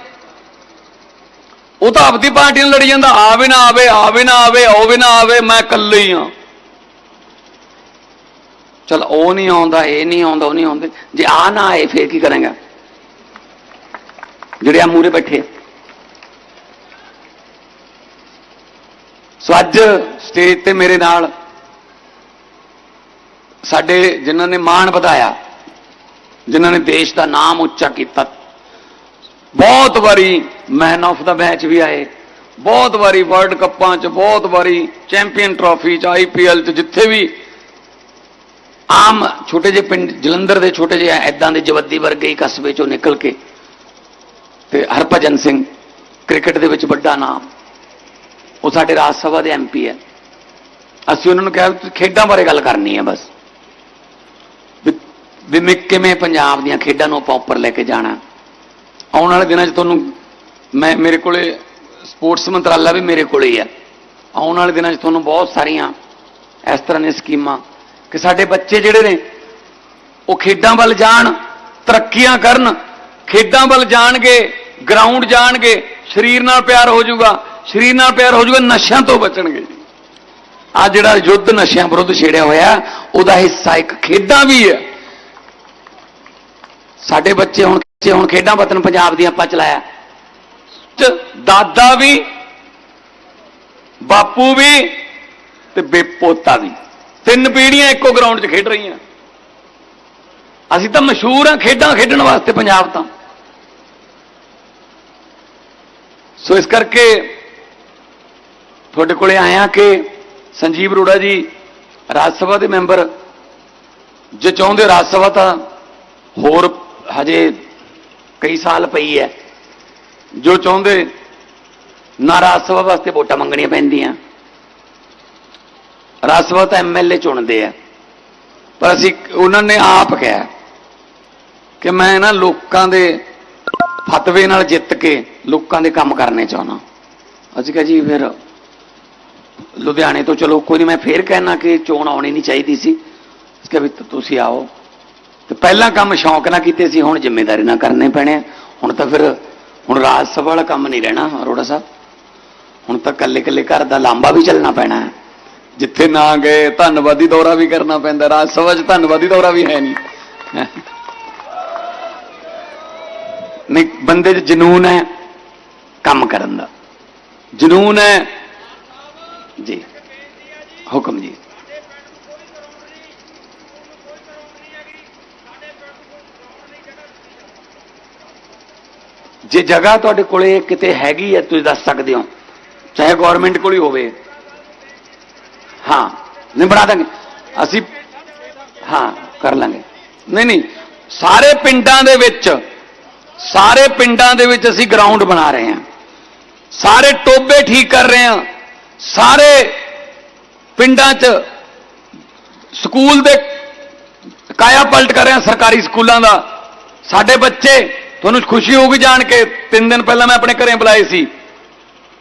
ਉਹ ਤਾਂ ਆਪਦੀ ਪਾਰਟੀ ਨਾਲ ਲੜੀ ਜਾਂਦਾ ਆਵੇ ਨਾ ਆਵੇ ਆਵੇ ਨਾ ਆਵੇ ਆਵੇ ਨਾ ਆਵੇ, ਮੈਂ ਇਕੱਲੇ ਹੀ। ਆ ਚਲ ਉਹ ਨਹੀਂ ਆਉਂਦਾ, ਇਹ ਨਹੀਂ ਆਉਂਦਾ, ਉਹ ਨਹੀਂ ਆਉਂਦੇ। ਜੇ ਆ ਨਾ ਆਏ, ਫੇਰ ਕੀ ਕਰਾਂਗਾ? ਜਿਹੜੇ ਆ ਮੂਰੇ ਬੈਠੇ। ਆ। ਸੋ ਅੱਜ ਸਟੇਜ ਤੇ ਮੇਰੇ ਨਾਲ ਸਾਡੇ ਜਿਨ੍ਹਾਂ ਨੇ ਮਾਣ ਵਧਾਇਆ, ਜਿਨ੍ਹਾਂ ਨੇ ਦੇਸ਼ ਦਾ ਨਾਮ ਉੱਚਾ ਕੀਤਾ ਬਹੁਤ ਵਾਰੀ ਮੈਨ ਆਫ ਦਾ ਮੈਚ ਵੀ ਆਏ, ਬਹੁਤ ਵਾਰੀ ਵਰਲਡ ਕੱਪਾਂ 'ਚ, ਬਹੁਤ ਵਾਰੀ ਚੈਂਪੀਅਨ ਟਰਾਫੀ 'ਚ ਆਈਪੀਐਲ 'ਚ, ਜਿੱਥੇ ਵੀ ਆਮ ਛੋਟੇ ਜਿਹੇ ਪਿੰਡ, ਜਲੰਧਰ ਦੇ ਛੋਟੇ ਜਿਹੇ ਐਦਾਂ ਦੇ ਜਵੱਦੀ ਵਰਗੇ ਹੀ ਕਸਬੇ 'ਚੋਂ ਨਿਕਲ ਕੇ ਤੇ ਹਰਭਜਨ ਸਿੰਘ, ਕ੍ਰਿਕਟ ਦੇ ਵਿੱਚ ਵੱਡਾ ਨਾਮ, ਉਹ ਸਾਡੇ ਰਾਜ ਸਭਾ ਦੇ ਐਮਪੀ ਹੈ। ਅਸੀਂ ਉਹਨਾਂ ਨੂੰ ਕਿਹਾ ਵੀ ਤੁਸੀਂ ਖੇਡਾਂ ਬਾਰੇ ਗੱਲ ਕਰਨੀ ਹੈ ਬਸ। ਵੀ- ਵੀ ਮੈਂ ਕਿਵੇਂ ਪੰਜਾਬ ਦੀਆਂ ਖੇਡਾਂ ਨੂੰ ਆਪਾਂ ਉੱਪਰ ਲੈ ਕੇ ਜਾਣਾ। ਆਉਣ ਵਾਲੇ ਦਿਨਾਂ 'ਚ ਤੁਹਾਨੂੰ ਮੈਂ ਮੇਰੇ ਕੋਲੇ ਸਪੋਰਟਸ ਮੰਤਰਾਲਾ ਵੀ ਮੇਰੇ ਕੋਲੇ ਹੀ ਹੈ ਆਉਣ ਵਾਲੇ ਦਿਨਾਂ 'ਚ ਤੁਹਾਨੂੰ ਬਹੁਤ ਸਾਰੀਆਂ ਇਸ ਤਰ੍ਹਾਂ ਦੀਆਂ ਸਕੀਮਾਂ ਕਿ ਸਾਡੇ ਬੱਚੇ ਜਿਹੜੇ ਨੇ, ਉਹ ਖੇਡਾਂ ਵੱਲ ਜਾਣ, ਤਰੱਕੀਆਂ ਕਰਨ, ਖੇਡਾਂ ਵੱਲ ਜਾਣਗੇ ਗਰਾਊਂਡ ਜਾਣਗੇ, ਸਰੀਰ ਨਾਲ ਪਿਆਰ ਹੋ ਜਾਊਗਾ, ਸਰੀਰ ਨਾਲ ਪਿਆਰ ਹੋ ਜਾਊਗਾ, ਨਸ਼ਿਆਂ ਤੋਂ ਬਚਣਗੇ ਆ ਜਿਹੜਾ ਯੁੱਧ ਨਸ਼ਿਆਂ ਵਿਰੁੱਧ ਛੇੜਿਆ ਹੋਇਆ, ਉਹਦਾ ਹਿੱਸਾ ਇੱਕ ਖੇਡਾਂ ਵੀ ਹੈ। ਸਾਡੇ ਬੱਚੇ ਹੁਣ ਬੱਚੇ ਹੁਣ ਖੇਡਾਂ ਵਤਨ ਪੰਜਾਬ ਦੀਆਂ ਆਪਾਂ ਚਲਾਇਆ ਚ ਦਾਦਾ ਵੀ, ਬਾਪੂ ਵੀ, ਤੇ ਬੇਪੋਤਾ ਵੀ। ਤਿੰਨ ਪੀੜ੍ਹੀਆਂ ਇੱਕੋ ਗਰਾਊਂਡ 'ਚ ਖੇਡ ਰਹੀਆਂ। ਅਸੀਂ ਤਾਂ ਮਸ਼ਹੂਰ ਹਾਂ ਖੇਡਾਂ ਖੇਡਣ ਵਾਸਤੇ ਪੰਜਾਬ ਤਾਂ। ਸੋ ਇਸ ਕਰਕੇ ਤੁਹਾਡੇ ਕੋਲੇ ਆਇਆ ਕਿ ਸੰਜੀਵ ਅਰੋੜਾ ਜੀ ਰਾਜ ਸਭਾ ਦੇ ਮੈਂਬਰ, ਜੇ ਚਾਹੁੰਦੇ ਰਾਜ ਸਭਾ ਤਾਂ ਹੋਰ ਹਜੇ ਕਈ ਸਾਲ ਪਈ ਹੈ। ਜੋ ਚਾਹੁੰਦੇ ਨਾ ਰਾਜ ਸਭਾ ਵਾਸਤੇ ਵੋਟਾਂ ਮੰਗਣੀਆਂ ਪੈਂਦੀਆਂ। ਰਾਜ ਸਭਾ ਤਾਂ ਐਮਐਲਏ ਚੁਣਦੇ ਆ। ਪਰ ਅਸੀਂ ਉਹਨਾਂ ਨੇ ਆਪ ਕਿਹਾ ਕਿ ਮੈਂ ਨਾ ਲੋਕਾਂ ਦੇ ਫਤਵੇ ਨਾਲ ਜਿੱਤ ਕੇ ਲੋਕਾਂ ਦੇ ਕੰਮ ਕਰਨੇ ਚਾਹੁੰਦਾ। ਅਸੀਂ ਕਿਹਾ ਜੀ ਫਿਰ ਲੁਧਿਆਣੇ ਤੋਂ ਚਲੋ, ਕੋਈ ਨਹੀਂ ਮੈਂ ਫੇਰ ਕਹਿਣਾ ਕਿ ਚੋਣ ਆਉਣੀ ਨਹੀਂ ਚਾਹੀਦੀ ਸੀ। ਇਸ ਕਿਹਾ ਵੀ ਤੁਸੀਂ ਆਓ। ਤੇ ਪਹਿਲਾਂ ਕੰਮ ਸ਼ੌਂਕ ਨਾਲ ਕੀਤੇ ਸੀ ਹੁਣ ਜ਼ਿੰਮੇਵਾਰੀ ਨਾਲ ਕਰਨੇ ਪੈਣੇ। ਹੁਣ ਤਾਂ ਫਿਰ ਹੁਣ ਰਾਜ ਸਭਾ ਵਾਲਾ ਕੰਮ ਨਹੀਂ ਰਹਿਣਾ ਅਰੋੜਾ ਸਾਹਿਬ। ਹੁਣ ਤਾਂ ਕੱਲੇ ਕੱਲੇ ਘਰ ਦਾ ਲਾਂਬਾ ਵੀ ਚੱਲਣਾ ਪੈਣਾ ਹੈ। ਜਿੱਥੇ ਨਾ ਗਏ ਧੰਨਵਾਦੀ ਦੌਰਾ ਵੀ ਕਰਨਾ ਪੈਂਦਾ ਰਾਜ ਸਭਾ 'ਚ ਧੰਨਵਾਦੀ ਦੌਰਾ ਵੀ ਹੈ ਨਹੀਂ। ਨਹੀਂ ਬੰਦੇ 'ਚ ਜਨੂਨ ਹੈ ਕੰਮ ਕਰਨ ਦਾ। ਜਨੂਨ ਹੈ। ਜੀ ਹੁਕਮ ਜੀ। ਜੇ ਜਗ੍ਹਾ ਤੁਹਾਡੇ ਕੋਲੇ ਕਿਤੇ ਹੈਗੀ ਹੈ, ਤੁਸੀਂ ਦੱਸ ਸਕਦੇ ਹੋ। ਚਾਹੇ ਗਵਰਨਮੈਂਟ ਕੋਲ ਹੀ ਹੋਵੇ। ਹਾਂ, ਨਹੀਂ, ਬਣਾ ਦਾਂਗੇ। ਅਸੀਂ, ਹਾਂ, ਕਰ ਲਾਂਗੇ। ਨਹੀਂ ਨਹੀਂ, ਸਾਰੇ ਪਿੰਡਾਂ ਦੇ ਵਿੱਚ, ਸਾਰੇ ਪਿੰਡਾਂ ਦੇ ਵਿੱਚ ਅਸੀਂ ਗਰਾਊਂਡ ਬਣਾ ਰਹੇ ਹਾਂ। ਸਾਰੇ ਟੋਬੇ ਠੀਕ ਕਰ ਰਹੇ ਹਾਂ। ਸਾਰੇ ਪਿੰਡਾਂ 'ਚ ਸਕੂਲ ਦੇ ਕਾਇਆ ਪਲਟ ਕਰ ਰਹੇ ਹਾਂ, ਸਰਕਾਰੀ ਸਕੂਲਾਂ ਦਾ। ਸਾਡੇ ਬੱਚੇ ਤੁਹਾਨੂੰ ਖੁਸ਼ੀ ਹੋਊਗੀ ਜਾਣ ਕੇ। ਤਿੰਨ ਦਿਨ ਪਹਿਲਾਂ ਮੈਂ ਆਪਣੇ ਘਰੇ ਬੁਲਾਏ ਸੀ।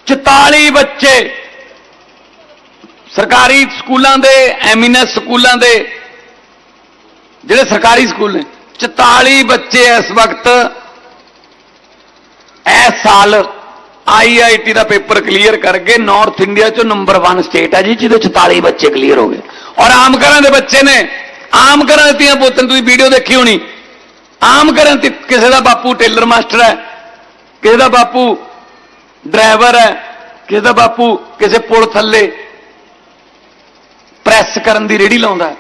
44 ਬੱਚੇ। ਸਰਕਾਰੀ ਸਕੂਲਾਂ ਦੇ ਐਮੀਨਸ ਸਕੂਲਾਂ ਦੇ। ਜਿਹੜੇ ਸਰਕਾਰੀ ਸਕੂਲ ਨੇ। 44 ਬੱਚੇ ਇਸ ਵਕਤ ਇਸ ਸਾਲ ਆਈਆਈਟੀ ਦਾ ਪੇਪਰ ਕਲੀਅਰ ਕਰਕੇ ਨਾਰਥ ਇੰਡੀਆ ਚੋਂ ਨੰਬਰ 1 ਸਟੇਟ ਹੈ ਜੀ, ਜਿਹਦੇ 44 ਬੱਚੇ ਕਲੀਅਰ ਹੋ ਗਏ। ਔਰ ਆਮ ਘਰਾਂ ਦੇ ਬੱਚੇ ਨੇ। ਆਮ ਘਰਾਂ ਦੇ ਧੀਆਂ ਪੁੱਤਾਂ ਤੁਸੀਂ ਵੀਡੀਓ ਦੇਖੀ ਹੋਣੀ। ਆਮ ਘਰਾਂ ਤੇ ਕਿਸੇ ਦਾ ਬਾਪੂ ਟੇਲਰ ਮਾਸਟਰ ਹੈ, ਕਿਸੇ ਦਾ ਬਾਪੂ ਡਰਾਈਵਰ ਹੈ, ਕਿਸੇ ਦਾ ਬਾਪੂ ਕਿਸੇ ਪੁਲ ਥੱਲੇ ਪ੍ਰੈਸ ਕਰਨ ਦੀ ਰੇੜੀ ਲਾਉਂਦਾ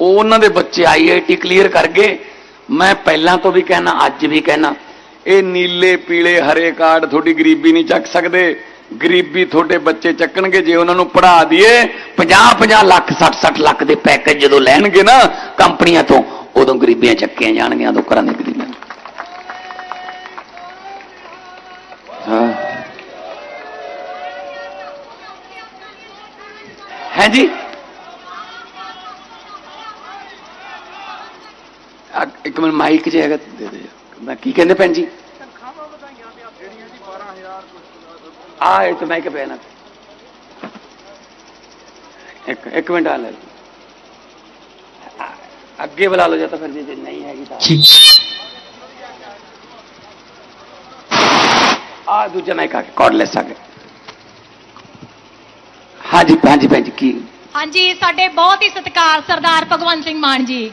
ਉਹ ਉਹਨਾਂ ਦੇ ਬੱਚੇ ਆਈਆਈਟੀ ਕਲੀਅਰ ਕਰ ਗਏ। ਮੈਂ ਪਹਿਲਾਂ ਤੋਂ ਵੀ ਕਹਿਣਾ, ਅੱਜ ਵੀ ਕਹਿਣਾ, ਇਹ ਨੀਲੇ, ਪੀਲੇ, ਹਰੇ ਕਾਰਡ ਤੁਹਾਡੀ ਗਰੀਬੀ ਨਹੀਂ ਚੱਕ ਸਕਦੇ। ਗਰੀਬੀ ਤੁਹਾਡੇ ਬੱਚੇ ਚੱਕਣਗੇ, ਜੇ ਉਹਨਾਂ ਨੂੰ ਪੜ੍ਹਾ ਦਈਏ 50 50 ਲੱਖ 60 60 ਲੱਖ ਦੇ ਪੈਕੇਜ ਜਦੋਂ ਲੈਣਗੇ ਨਾ ਕੰਪਨੀਆਂ ਤੋਂ, ਉਦੋਂ ਗਰੀਬੀਆਂ ਚੱਕੀਆਂ ਜਾਣਗੀਆਂ, ਉਦੋਂ ਘਰਾਂ ਦੇ ਗਰੀਬੀਆਂ ਹੈ। ਜੀ? ਇੱਕ ਮਿੰਟ ਮਾਈਕ ਜੇ ਹੈਗਾ, ਦੇ ਦੇ। ਮੈਂ ਕੀ ਕਹਿੰਦੇ ਭੈਣ ਜੀ ਤਨਖਾਹਾਂ ਵਧਾਈਆਂ ਤੇ ਜਿਹੜੀਆਂ ਜੀ 12000 ਕੁਝ ਆ ਇਹ ਤਾਂ ਮੈਂ ਕਿ ਪੈਣਾ ਇੱਕ ਇੱਕ ਮਿੰਟ ਆ ਲੈ ਲਓ। ਆ- ਅੱਗੇ ਬੁਲਾ ਲਓ ਜਾਂ ਤਾਂ ਫਿਰ ਜੇ ਜੇ ਨਹੀਂ ਹੈਗੀ ਤਾਂ। ਆ ਦੂਜਾ ਮਾਈਕ ਆ ਕੇ ਕਾਰਡਲੈਸ ਆ ਗਿਆ। ਹਾਂਜੀ ਹਾਂਜੀ ਭੈਣ ਜੀ ਕੀ? ਹਾਂਜੀ ਸਾਡੇ ਬਹੁਤ ਹੀ ਸਤਿਕਾਰ ਸਰਦਾਰ ਭਗਵੰਤ ਸਿੰਘ ਮਾਨ ਜੀ।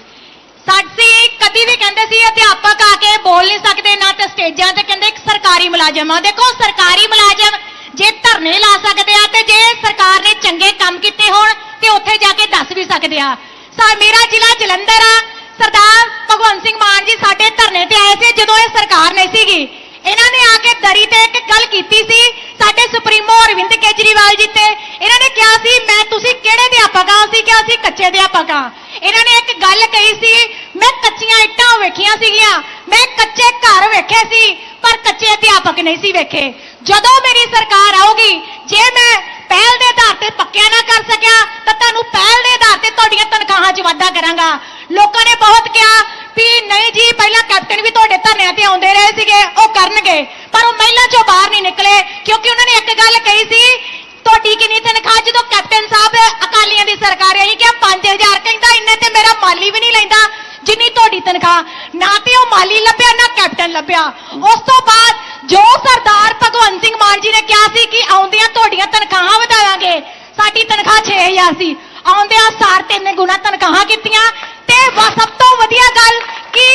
ਸਾਡੀ ਕਦੀ ਵੀ ਕਹਿੰਦੇ ਸੀ ਅਧਿਆਪਕ ਆ ਕੇ ਬੋਲ ਨਹੀਂ ਸਕਦੇ ਨਾ ਤੇ ਸਟੇਜਾਂ ਤੇ ਕਹਿੰਦੇ ਇੱਕ ਸਰਕਾਰੀ ਮੁਲਾਜ਼ਮ ਆ। ਦੇਖੋ ਸਰਕਾਰੀ ਮੁਲਾਜ਼ਮ ਜੇ ਧਰਨੇ ਲਾ ਸਕਦੇ ਆ ਤੇ ਜੇ ਸਰਕਾਰ ਨੇ ਚੰਗੇ ਕੰਮ ਕੀਤੇ ਹੋਣ ਤੇ ਉੱਥੇ ਜਾ ਕੇ ਦੱਸ ਵੀ ਸਕਦੇ ਆ। ਸਾ ਮੇਰਾ ਜ਼ਿਲ੍ਹਾ ਜਲੰਧਰ ਆ। ਸਰਦਾਰ ਭਗਵੰਤ ਸਿੰਘ ਮਾਨ ਜੀ ਸਾਡੇ ਧਰਨੇ ਤੇ ਆਏ ਸੀ ਜਦੋਂ ਇਹ ਸਰਕਾਰ ਨਹੀਂ ਸੀਗੀ। ਇਹਨਾਂ ਨੇ ਆ ਕੇ ਦਰੀ ਤੇ ਇੱਕ ਗੱਲ ਕੀਤੀ ਸੀ ਸਾਡੇ ਸੁਪਰੀਮੋ ਅਰਵਿੰਦ ਕੇਜਰੀਵਾਲ ਜੀ ਤੇ। ਇਹਨਾਂ ਨੇ ਕਿਹਾ ਸੀ, ਮੈਂ ਤੁਸੀਂ ਕਿਹੜੇ ਅਧਿਆਪਕ ਆ? ਅਸੀਂ ਕਿਹਾ ਸੀ ਕੱਚੇ ਅਧਿਆਪਕ ਆ। ਇਹਨਾਂ ਨੇ ਇੱਕ ਗੱਲ ਕਹੀ ਸੀ, ਮੈਂ ਕੱਚੀਆਂ ਇੱਟਾਂ ਵੇਖੀਆਂ ਸੀਗੀਆਂ। ਮੈਂ ਕੱਚੇ ਘਰ ਵੇਖੇ ਸੀ। ਪਰ ਕੱਚੇ ਅਧਿਆਪਕ ਨਹੀਂ ਸੀ ਵੇਖੇ। ਜਦੋਂ ਮੇਰੀ ਸਰਕਾਰ ਆਊਗੀ, ਜੇ ਮੈਂ ਪਹਿਲ ਦੇ ਆਧਾਰ ਤੇ ਪੱਕਿਆ ਨਾ ਕਰ ਸਕਿਆ, ਤਾਂ ਤੁਹਾਨੂੰ ਪਹਿਲ ਦੇ ਆਧਾਰ ਤੇ ਤੁਹਾਡੀਆਂ ਤਨਖਾਹਾਂ 'ਚ ਵਾਧਾ ਕਰਾਂਗਾ। ਲੋਕਾਂ ਨੇ ਬਹੁਤ ਕਿਹਾ ਵੀ ਨਹੀਂ ਜੀ, ਪਹਿਲਾਂ ਕੈਪਟਨ ਵੀ ਤੁਹਾਡੇ ਧਰਨਿਆਂ ਤੇ ਆਉਂਦੇ ਰਹੇ ਸੀਗੇ, ਉਹ ਕਰਨਗੇ। ਪਰ ਉਹ ਮਹਿਲਾ 'ਚੋਂ ਬਾਹਰ ਨਹੀਂ ਨਿਕਲੇ, ਕਿਉਂਕਿ ਉਹਨਾਂ ਨੇ ਇੱਕ ਗੱਲ ਕਹੀ ਸੀ, ਤੁਹਾਡੀ ਕਿੰਨੀ ਤਨਖਾਹ ਜਦੋਂ ਕੈਪਟਨ ਸਾਹਿਬ ਅਕਾਲੀਆਂ ਦੀ ਸਰਕਾਰ ਆਈ ਕਿ 5000 ਕਹਿੰਦਾ, ਇੰਨੇ ਤੇ ਮੇਰਾ ਮਾਲੀ ਵੀ ਨਹੀਂ ਲੈਂਦਾ। ਜਿੰਨੀ ਤੁਹਾਡੀ ਤਨਖਾਹ, ਨਾ ਤੇ ਉਹ ਮਾਲੀ ਲੱਭਿਆ, ਨਾ ਕੈਪਟਨ ਲੱਭਿਆ। ਉਸ ਤੋਂ ਬਾਅਦ ਜੋ ਸਰਦਾਰ ਭਗਵੰਤ ਸਿੰਘ ਮਾਨ ਜੀ ਨੇ ਕਿਹਾ ਸੀ ਕਿ ਆਉਂਦਿਆਂ ਤੁਹਾਡੀਆਂ ਤਨਖਾਹਾਂ ਵਧਾਵਾਂਗੇ, ਸਾਡੀ ਤਨਖਾਹ 6000 ਸੀ। ਆਉਂਦਿਆਂ ਸਾਰ ਤਿੰਨ ਗੁਣਾ ਤਨਖਾਹਾਂ ਕੀਤੀਆਂ। ਤੇ ਸਭ ਤੋਂ ਵਧੀਆ ਗੱਲ ਕਿ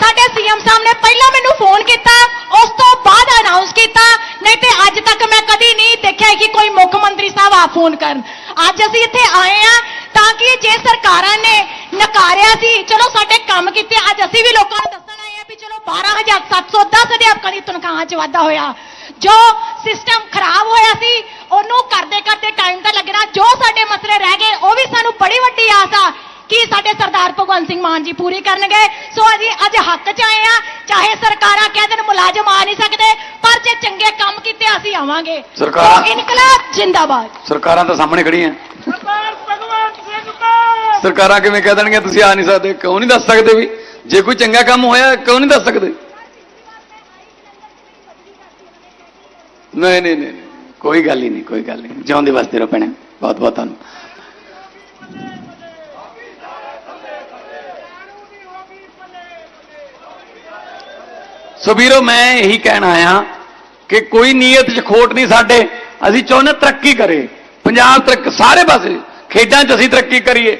ਸਾਡੇ ਸੀਐਮ ਸਾਹਿਬ ਨੇ ਪਹਿਲਾਂ ਮੈਨੂੰ ਫੋਨ ਕੀਤਾ, ਉਸ ਤੋਂ ਬਾਅਦ ਅਨਾਉਂਸ ਕੀਤਾ। ਨਹੀਂ ਤੇ ਅੱਜ ਤੱਕ ਮੈਂ ਕਦੀ ਨਹੀਂ ਦੇਖਿਆ ਕਿ ਕੋਈ ਮੁੱਖ ਮੰਤਰੀ ਸਾਹਿਬ ਆ ਫੋਨ ਕਰਨ। ਅੱਜ ਅਸੀਂ ਇੱਥੇ ਆਏ ਆ ਤਾਂ ਕਿ ਜੇ ਸਰਕਾਰਾਂ ਨੇ ਨਕਾਰਿਆ ਸੀ, ਚਲੋ ਸਾਡੇ ਕੰਮ ਕੀਤੇ, ਅੱਜ ਅਸੀਂ ਵੀ ਲੋਕਾਂ ਨੂੰ ਦੱਸਣ ਆਏ ਆ ਵੀ ਚਲੋ 12710 ਅਧਿਆਪਕਾਂ ਦੀ ਤਨਖਾਹਾਂ 'ਚ ਵਾਧਾ ਹੋਇਆ। ਜੋ ਸਿਸਟਮ ਖਰਾਬ ਹੋਇਆ ਸੀ, ਉਹਨੂੰ ਕਰਦੇ ਕਰਦੇ ਟਾਈਮ ਤਾਂ ਲੱਗਣਾ, ਜੋ ਸਾਡੇ ਮਸਲੇ ਰਹਿ ਗਏ, ਉਹ ਵੀ ਸਾਨੂੰ ਬੜੀ ਵੱਡੀ ਆਸ ਆ। ਕਿ ਸਾਡੇ ਸਰਦਾਰ ਭਗਵੰਤ ਸਿੰਘ ਮਾਨ ਜੀ ਪੂਰੀ ਕਰਨਗੇ? ਸੋ ਅਸੀਂ ਅੱਜ ਹੱਕ 'ਚ ਆਏ ਆ ਚਾਹੇ ਸਰਕਾਰਾਂ ਕਹਿ ਦੇਣ ਮੁਲਾਜ਼ਮ ਆ ਨਹੀਂ ਸਕਦੇ ਪਰ ਜੇ ਚੰਗੇ ਕੰਮ ਕੀਤੇ ਅਸੀਂ ਆਵਾਂਗੇ। ਸਰਕਾਰਾਂ- ਇਨਕਲਾਬ ਜਿੰਦਾਬਾਦ। ਸਰਕਾਰਾਂ ਤਾਂ ਸਾਹਮਣੇ ਖੜੀਆਂ ਸਰਕਾਰਾਂ ਕਿਵੇਂ ਕਹਿ ਦੇਣਗੀਆਂ ਤੁਸੀਂ ਆ ਨਹੀਂ ਸਕਦੇ ਕਿਉਂ ਨਹੀਂ ਦੱਸ ਸਕਦੇ ਵੀ? ਜੇ ਕੋਈ ਚੰਗਾ ਕੰਮ ਹੋਇਆ ਕਿਉਂ ਨਹੀਂ ਦੱਸ ਸਕਦੇ? ਨਹੀਂ ਨਹੀਂ ਨਹੀਂ ਕੋਈ ਗੱਲ ਹੀ ਨਹੀਂ ਕੋਈ ਗੱਲ ਨਹੀਂ। ਜਿਉਂਦੇ ਵਸਦੇ ਰਹੋ ਭੈਣੇ ਬਹੁਤ ਬਹੁਤ ਤੁਹਾਨੂੰ ਸੋ ਵੀਰੋ ਮੈਂ ਇਹੀ ਕਹਿਣ ਆਇਆ ਕਿ ਕੋਈ ਨੀਅਤ 'ਚ ਖੋਟ ਨਹੀਂ ਸਾਡੇ। ਅਸੀਂ ਚਾਹੁੰਦੇ ਤਰੱਕੀ ਕਰੇ। ਪੰਜਾਬ ਤਰੱਕ ਸਾਰੇ ਪਾਸੇ ਖੇਡਾਂ 'ਚ ਅਸੀਂ ਤਰੱਕੀ ਕਰੀਏ।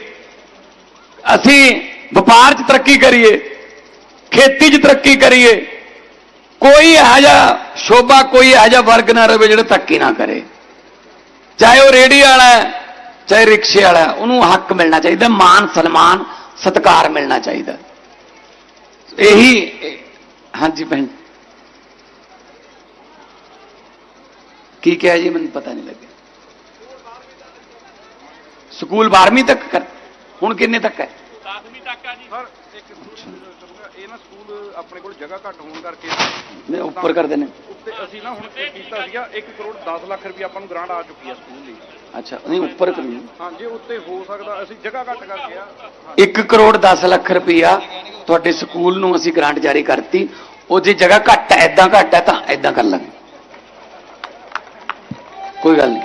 ਅਸੀਂ ਵਪਾਰ 'ਚ ਤਰੱਕੀ ਕਰੀਏ। ਖੇਤੀ 'ਚ ਤਰੱਕੀ ਕਰੀਏ। ਕੋਈ ਇਹੋ ਜਿਹਾ ਸ਼ੋਭਾ ਕੋਈ ਇਹੋ ਜਿਹਾ ਵਰਗ ਨਾ ਰਵੇ ਜਿਹੜਾ ਤਰੱਕੀ ਨਾ ਕਰੇ। ਚਾਹੇ ਉਹ ਰੇੜੀ ਵਾਲਾ ਹੈ ਚਾਹੇ ਰਿਕਸ਼ੇ ਵਾਲਾ ਹੈ, ਉਹਨੂੰ ਹੱਕ ਮਿਲਣਾ ਚਾਹੀਦਾ। ਮਾਨ ਸਨਮਾਨ ਸਤਿਕਾਰ ਮਿਲਣਾ ਚਾਹੀਦਾ। ਇਹੀ ਹਾਂਜੀ ਭੈਣ ਕੀ ਕਿਹਾ ਜੀ ਮੈਨੂੰ ਪਤਾ ਨਹੀਂ ਲੱਗਿਆ। ਸਕੂਲ 12ਵੀਂ ਤੱਕ ਕਰ ਹੁਣ ਕਿੰਨੇ ਤੱਕ ਹੈ? 10ਵੀਂ ਤੱਕ ਆ ਜੀ। ਸਰ ਇੱਕ ਚੱਲੂਗਾ ਇਹ ਨਾ ਸਕੂਲ ਆਪਣੇ ਕੋਲ ਜਗ੍ਹਾ ਘੱਟ ਹੋਣ ਕਰਕੇ ਨਹੀਂ, ਉੱਪਰ ਕਰਦੇ ਨੇ। ਉੱਤੇ ਅਸੀਂ ਨਾ ਹੁਣ ਕੀਤਾ ਸੀਗਾ 1 ਕਰੋੜ 10 ਲੱਖ ਰੁਪਏ ਆਪਾਂ ਨੂੰ ਗ੍ਰਾਂਟ ਆ ਚੁੱਕੀ ਆ ਸਕੂਲ ਲਈ। ਅੱਛਾ ਨਹੀਂ ਉੱਪਰ ਕਰੀ। ਹਾਂ ਜੇ ਉੱਤੇ ਹੋ ਸਕਦਾ ਅਸੀਂ ਜਗ੍ਹਾ ਘੱਟ ਕਰਕੇ ਆ। ਹਾਂ 1 ਕਰੋੜ 10 ਲੱਖ ਰੁਪਈਆ ਤੁਹਾਡੇ ਸਕੂਲ ਨੂੰ ਅਸੀਂ ਗ੍ਰਾਂਟ ਜਾਰੀ ਕਰਤੀ। ਉਹ ਜੇ ਜਗ੍ਹਾ ਘੱਟ ਹੈ ਐਦਾਂ ਘੱਟ ਹੈ ਤਾਂ ਐਦਾਂ ਕਰ ਲਾਂਗੇ। ਕੋਈ ਗੱਲ ਨਹੀਂ।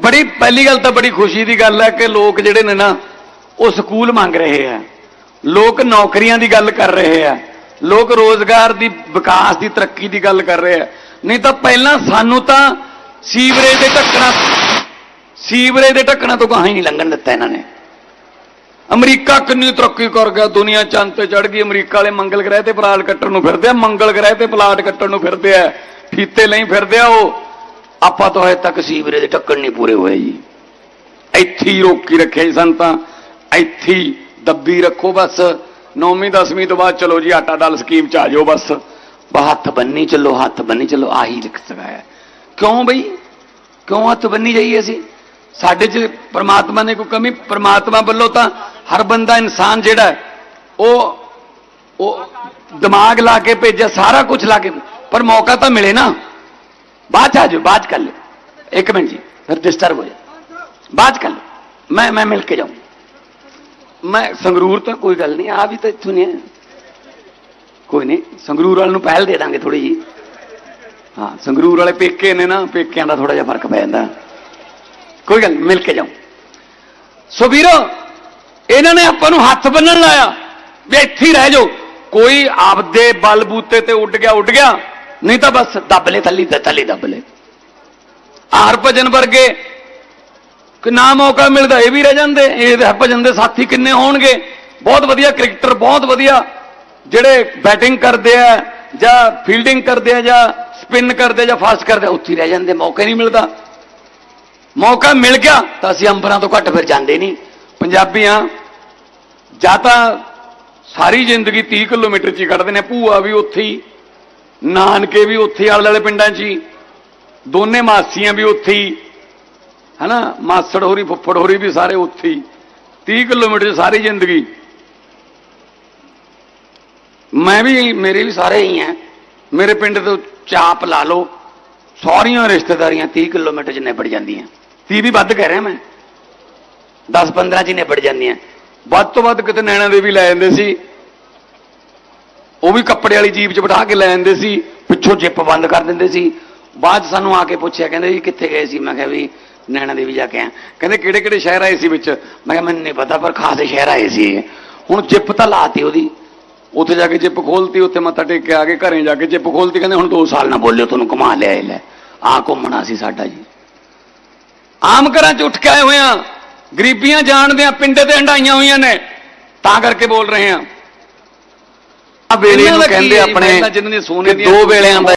ਬੜੀ ਪਹਿਲੀ ਗੱਲ ਤਾਂ ਬੜੀ ਖੁਸ਼ੀ ਦੀ ਗੱਲ ਹੈ ਕਿ ਲੋਕ ਜਿਹੜੇ ਨੇ ਨਾ ਉਹ ਸਕੂਲ ਮੰਗ ਰਹੇ ਆ ਲੋਕ ਨੌਕਰੀਆਂ ਦੀ ਗੱਲ ਕਰ ਰਹੇ ਆ ਲੋਕ ਰੋਜ਼ਗਾਰ ਦੀ ਵਿਕਾਸ ਦੀ ਤਰੱਕੀ ਦੀ ਗੱਲ ਕਰ ਰਹੇ ਆ ਨਹੀਂ ਤਾਂ ਪਹਿਲਾਂ ਸਾਨੂੰ ਤਾਂ ਸੀਵਰੇਜ ਦੇ ਢੱਕਣਾ ਸੀਵਰੇਜ ਦੇ ਢੱਕਣਾ ਤੋਂ ਗਾਹਾਂ ਹੀ ਨਹੀਂ ਲੰਘਣ ਦਿੱਤਾ ਇਹਨਾਂ ਨੇ। ਅਮਰੀਕਾ ਕਿੰਨੀ ਤਰੱਕੀ ਕਰ ਗਿਆ, ਦੁਨੀਆ ਚੰਦ ਤੇ ਚੜ ਗਈ, ਅਮਰੀਕਾ ਵਾਲੇ ਮੰਗਲ ਗ੍ਰਹਿ ਤੇ ਪਲਾਟ ਕੱਟਣ ਨੂੰ ਫਿਰਦੇ ਆ, ਮੰਗਲ ਗ੍ਰਹਿ ਤੇ ਪਲਾਟ ਕੱਟਣ ਨੂੰ ਫਿਰਦੇ ਆ, ਫੀਤੇ ਲਈ ਫਿਰਦੇ ਆ ਉਹ। ਆਪਾਂ ਤਾਂ ਹਜੇ ਤੱਕ ਸੀਵਰੇਜ ਦੇ ਢੱਕਣ ਨਹੀਂ ਪੂਰੇ ਹੋਏ ਜੀ। ਇੱਥੇ ਹੀ ਰੋਕੀ ਰੱਖਿਆ ਜੀ ਸੰਤਾਂ, ਇੱਥੇ ਦੱਬੀ ਰੱਖੋ ਬਸ, ਨੌਵੀਂ ਦਸਵੀਂ ਤੋਂ ਬਾਅਦ ਚਲੋ ਜੀ, ਆਟਾ ਦਾਲ ਸਕੀਮ ਚ ਆ ਜਾਓ ਬਸ। ਬਸ ਹੱਥ ਬੰਨੀ ਚੱਲੋ, ਹੱਥ ਬੰਨੀ ਚੱਲੋ, ਆਹੀ ਲਿਖ ਸਕਾਇਆ ਕਿਉਂ ਬਈ? ਕਿਉਂ ਹੱਥ ਬੰਨੀ ਜਾਈਏ ਅਸੀਂ? ਸਾਡੇ 'ਚ ਪ੍ਰਮਾਤਮਾ ਨੇ ਕੋਈ ਕਮੀ? ਪ੍ਰਮਾਤਮਾ ਵੱਲੋਂ ਤਾਂ ਹਰ ਬੰਦਾ ਇਨਸਾਨ ਜਿਹੜਾ ਉਹ ਉਹ ਦਿਮਾਗ ਲਾ ਕੇ ਭੇਜਿਆ, ਸਾਰਾ ਕੁਝ ਲਾ ਕੇ। ਪਰ ਮੌਕਾ ਤਾਂ ਮਿਲੇ ਨਾ। ਬਾਅਦ 'ਚ ਆ ਜਾਓ ਬਾਅਦ 'ਚ ਕਰ ਲਿਓ। ਇੱਕ ਮਿੰਟ ਜੀ, ਫਿਰ ਡਿਸਟਰਬ ਹੋ ਜਾ। ਬਾਅਦ 'ਚ ਕਰ ਲਿਓ। ਮੈਂ ਮੈਂ ਮਿਲ ਕੇ ਜਾਊਂ ਮੈਂ ਸੰਗਰੂਰ ਤਾਂ ਕੋਈ ਗੱਲ ਨਹੀਂ, ਆ ਵੀ ਤਾਂ ਇੱਥੋਂ ਨਹੀਂ ਹੈ ਕੋਈ ਨਹੀਂ ਸੰਗਰੂਰ ਵਾਲ ਨੂੰ ਪਹਿਲ ਦੇ ਦਾਂਗੇ ਥੋੜੀ ਜੀ ਹਾਂ ਸੰਗਰੂਰ ਵਾਲੇ ਪੇਕੇ ਨੇ ਨਾ ਪੇਕਿਆਂ ਦਾ ਥੋੜਾ ਜਿਹਾ ਫ਼ਰਕ ਪੈ ਜਾਂਦਾ। ਕੋਈ ਗੱਲ ਨੀ, ਮਿਲ ਕੇ ਜਾਓ। ਸੋ ਵੀਰੋ ਇਹਨਾਂ ਨੇ ਆਪਾਂ ਨੂੰ ਹੱਥ ਬੰਨਣ ਲਾਇਆ। ਵੀ ਇੱਥੇ ਹੀ ਰਹਿ ਜਾਓ। ਕੋਈ ਆਪਦੇ ਬਲ ਬੂਤੇ ਤੇ ਉੱਡ ਗਿਆ ਉੱਡ ਗਿਆ। ਨਹੀਂ ਤਾਂ ਬਸ ਦੱਬ ਲੈ ਥੱਲੀ ਥੱਲੀ ਦੱਬ ਲੈ। ਆਰ ਭਜਨ ਵਰਗੇ ਕਿ ਨਾ ਮੌਕਾ ਮਿਲਦਾ ਇਹ ਵੀ ਰਹਿ ਜਾਂਦੇ। ਇਹ ਹਰਭਜਨ ਦੇ ਸਾਥੀ ਕਿੰਨੇ ਹੋਣਗੇ। ਬਹੁਤ ਵਧੀਆ ਕ੍ਰਿਕਟਰ ਬਹੁਤ ਵਧੀਆ ਜਿਹੜੇ ਬੈਟਿੰਗ ਕਰਦੇ ਆ ਜਾਂ ਫੀਲਡਿੰਗ ਕਰਦੇ ਆ ਜਾਂ ਸਪਿਨ ਕਰਦੇ ਜਾਂ ਫਾਸਟ ਕਰਦੇ ਉੱਥੇ ਹੀ ਰਹਿ ਜਾਂਦੇ, ਮੌਕਾ ਨਹੀਂ ਮਿਲਦਾ। ਮੌਕਾ ਮਿਲ ਗਿਆ ਤਾਂ ਅਸੀਂ ਅੰਬਰਾਂ ਤੋਂ ਘੱਟ ਫਿਰ ਜਾਂਦੇ ਨਹੀਂ। ਪੰਜਾਬੀਆਂ ਜਾਂ ਤਾਂ ਸਾਰੀ ਜ਼ਿੰਦਗੀ 30 ਕਿਲੋਮੀਟਰ 'ਚ ਹੀ ਕੱਢਦੇ ਨੇ, ਭੂਆ ਵੀ ਉੱਥੇ ਹੀ, ਨਾਨਕੇ ਵੀ ਉੱਥੇ ਆਲੇ ਵਾਲੇ ਪਿੰਡਾਂ 'ਚ ਹੀ, ਦੋਨੇ ਮਾਸੀਆਂ ਵੀ ਉੱਥੇ ਹੀ, ਹਨਾ? ਮਾਸੜ ਹੋਰੀ, ਫੁੱਫੜ ਹੋਰੀ ਵੀ ਸਾਰੇ ਉੱਥੇ ਹੀ। 30 ਕਿਲੋਮੀਟਰ 'ਚ ਸਾਰੀ ਜ਼ਿੰਦਗੀ ਮੈਂ ਵੀ ਮੇਰੇ ਵੀ ਸਾਰੇ ਹੀ ਆ। ਮੇਰੇ ਪਿੰਡ ਤੋਂ ਚਾਪ ਲਾ ਲਓ, ਸਾਰੀਆਂ ਰਿਸ਼ਤੇਦਾਰੀਆਂ 30 ਕਿਲੋਮੀਟਰ 'ਚ ਨਿਬੜ ਜਾਂਦੀਆਂ। 30 ਵੀ ਵੱਧ ਕਹਿ ਰਿਹਾ ਮੈਂ। 10 15 'ਚ ਹੀ ਨਿਬੜ ਜਾਂਦੀਆਂ। ਵੱਧ ਤੋਂ ਵੱਧ ਕਿਤੇ ਨੈਣਾ ਦੇ ਵੀ ਲੈ ਜਾਂਦੇ ਸੀ। ਉਹ ਵੀ ਕੱਪੜੇ ਵਾਲੀ ਜੀਪ 'ਚ ਬਿਠਾ ਕੇ ਲੈ ਜਾਂਦੇ ਸੀ। ਪਿੱਛੋਂ ਜਿੱਪ ਬੰਦ ਕਰ ਦਿੰਦੇ ਸੀ। ਬਾਅਦ 'ਚ ਸਾਨੂੰ ਆ ਕੇ ਪੁੱਛਿਆ, ਕਹਿੰਦੇ ਜੀ ਕਿੱਥੇ ਗਏ ਸੀ? ਮੈਂ ਕਿਹਾ ਵੀ ਨੈਣਾ ਦੇਵੀ ਜਾ ਕੇ ਆਇਆ। ਕਹਿੰਦੇ ਕਿਹੜੇ ਕਿਹੜੇ ਸ਼ਹਿਰ ਆਏ ਸੀ ਵਿੱਚ? ਮੈਂ ਕਿਹਾ ਮੈਨੂੰ ਨਹੀਂ ਪਤਾ, ਪਰ ਖਾਸੇ ਸ਼ਹਿਰ ਆਏ ਸੀ ਹੁਣ ਜਿੱਪ ਤਾਂ ਲਾਤੀ ਉਹਦੀ। ਉੱਥੇ ਜਾ ਕੇ ਜਿੱਪ ਖੋਲਤੀ ਉੱਥੇ ਮੱਥਾ ਟੇਕ ਕੇ ਆ ਕੇ ਘਰੇ ਜਾ ਕੇ ਜਿੱਪ ਖੋਲਤੀ ਕਹਿੰਦੇ ਹੁਣ 2 ਸਾਲ ਨਾ ਬੋਲਿਓ ਤੁਹਾਨੂੰ ਕਮਾ ਲਿਆ ਇਹ ਲੈ। ਆ ਘੁੰਮਣਾ ਸੀ ਸਾਡਾ ਜੀ। ਆਮ ਘਰਾਂ 'ਚ ਉੱਠ ਕੇ ਆਏ ਹੋਏ ਆ ਗਰੀਬੀਆਂ ਜਾਣਦੇ ਆ ਪਿੰਡੇ ਤੇ ਹੰਡਾਈਆਂ ਹੋਈਆਂ ਨੇ ਤਾਂ ਕਰਕੇ ਬੋਲ ਰਹੇ ਆ। ਆ ਵੇਲੇ ਨੂੰ ਕਹਿੰਦੇ ਆਪਣੇ ਦੋ ਵੇਲਿਆਂ ਦਾ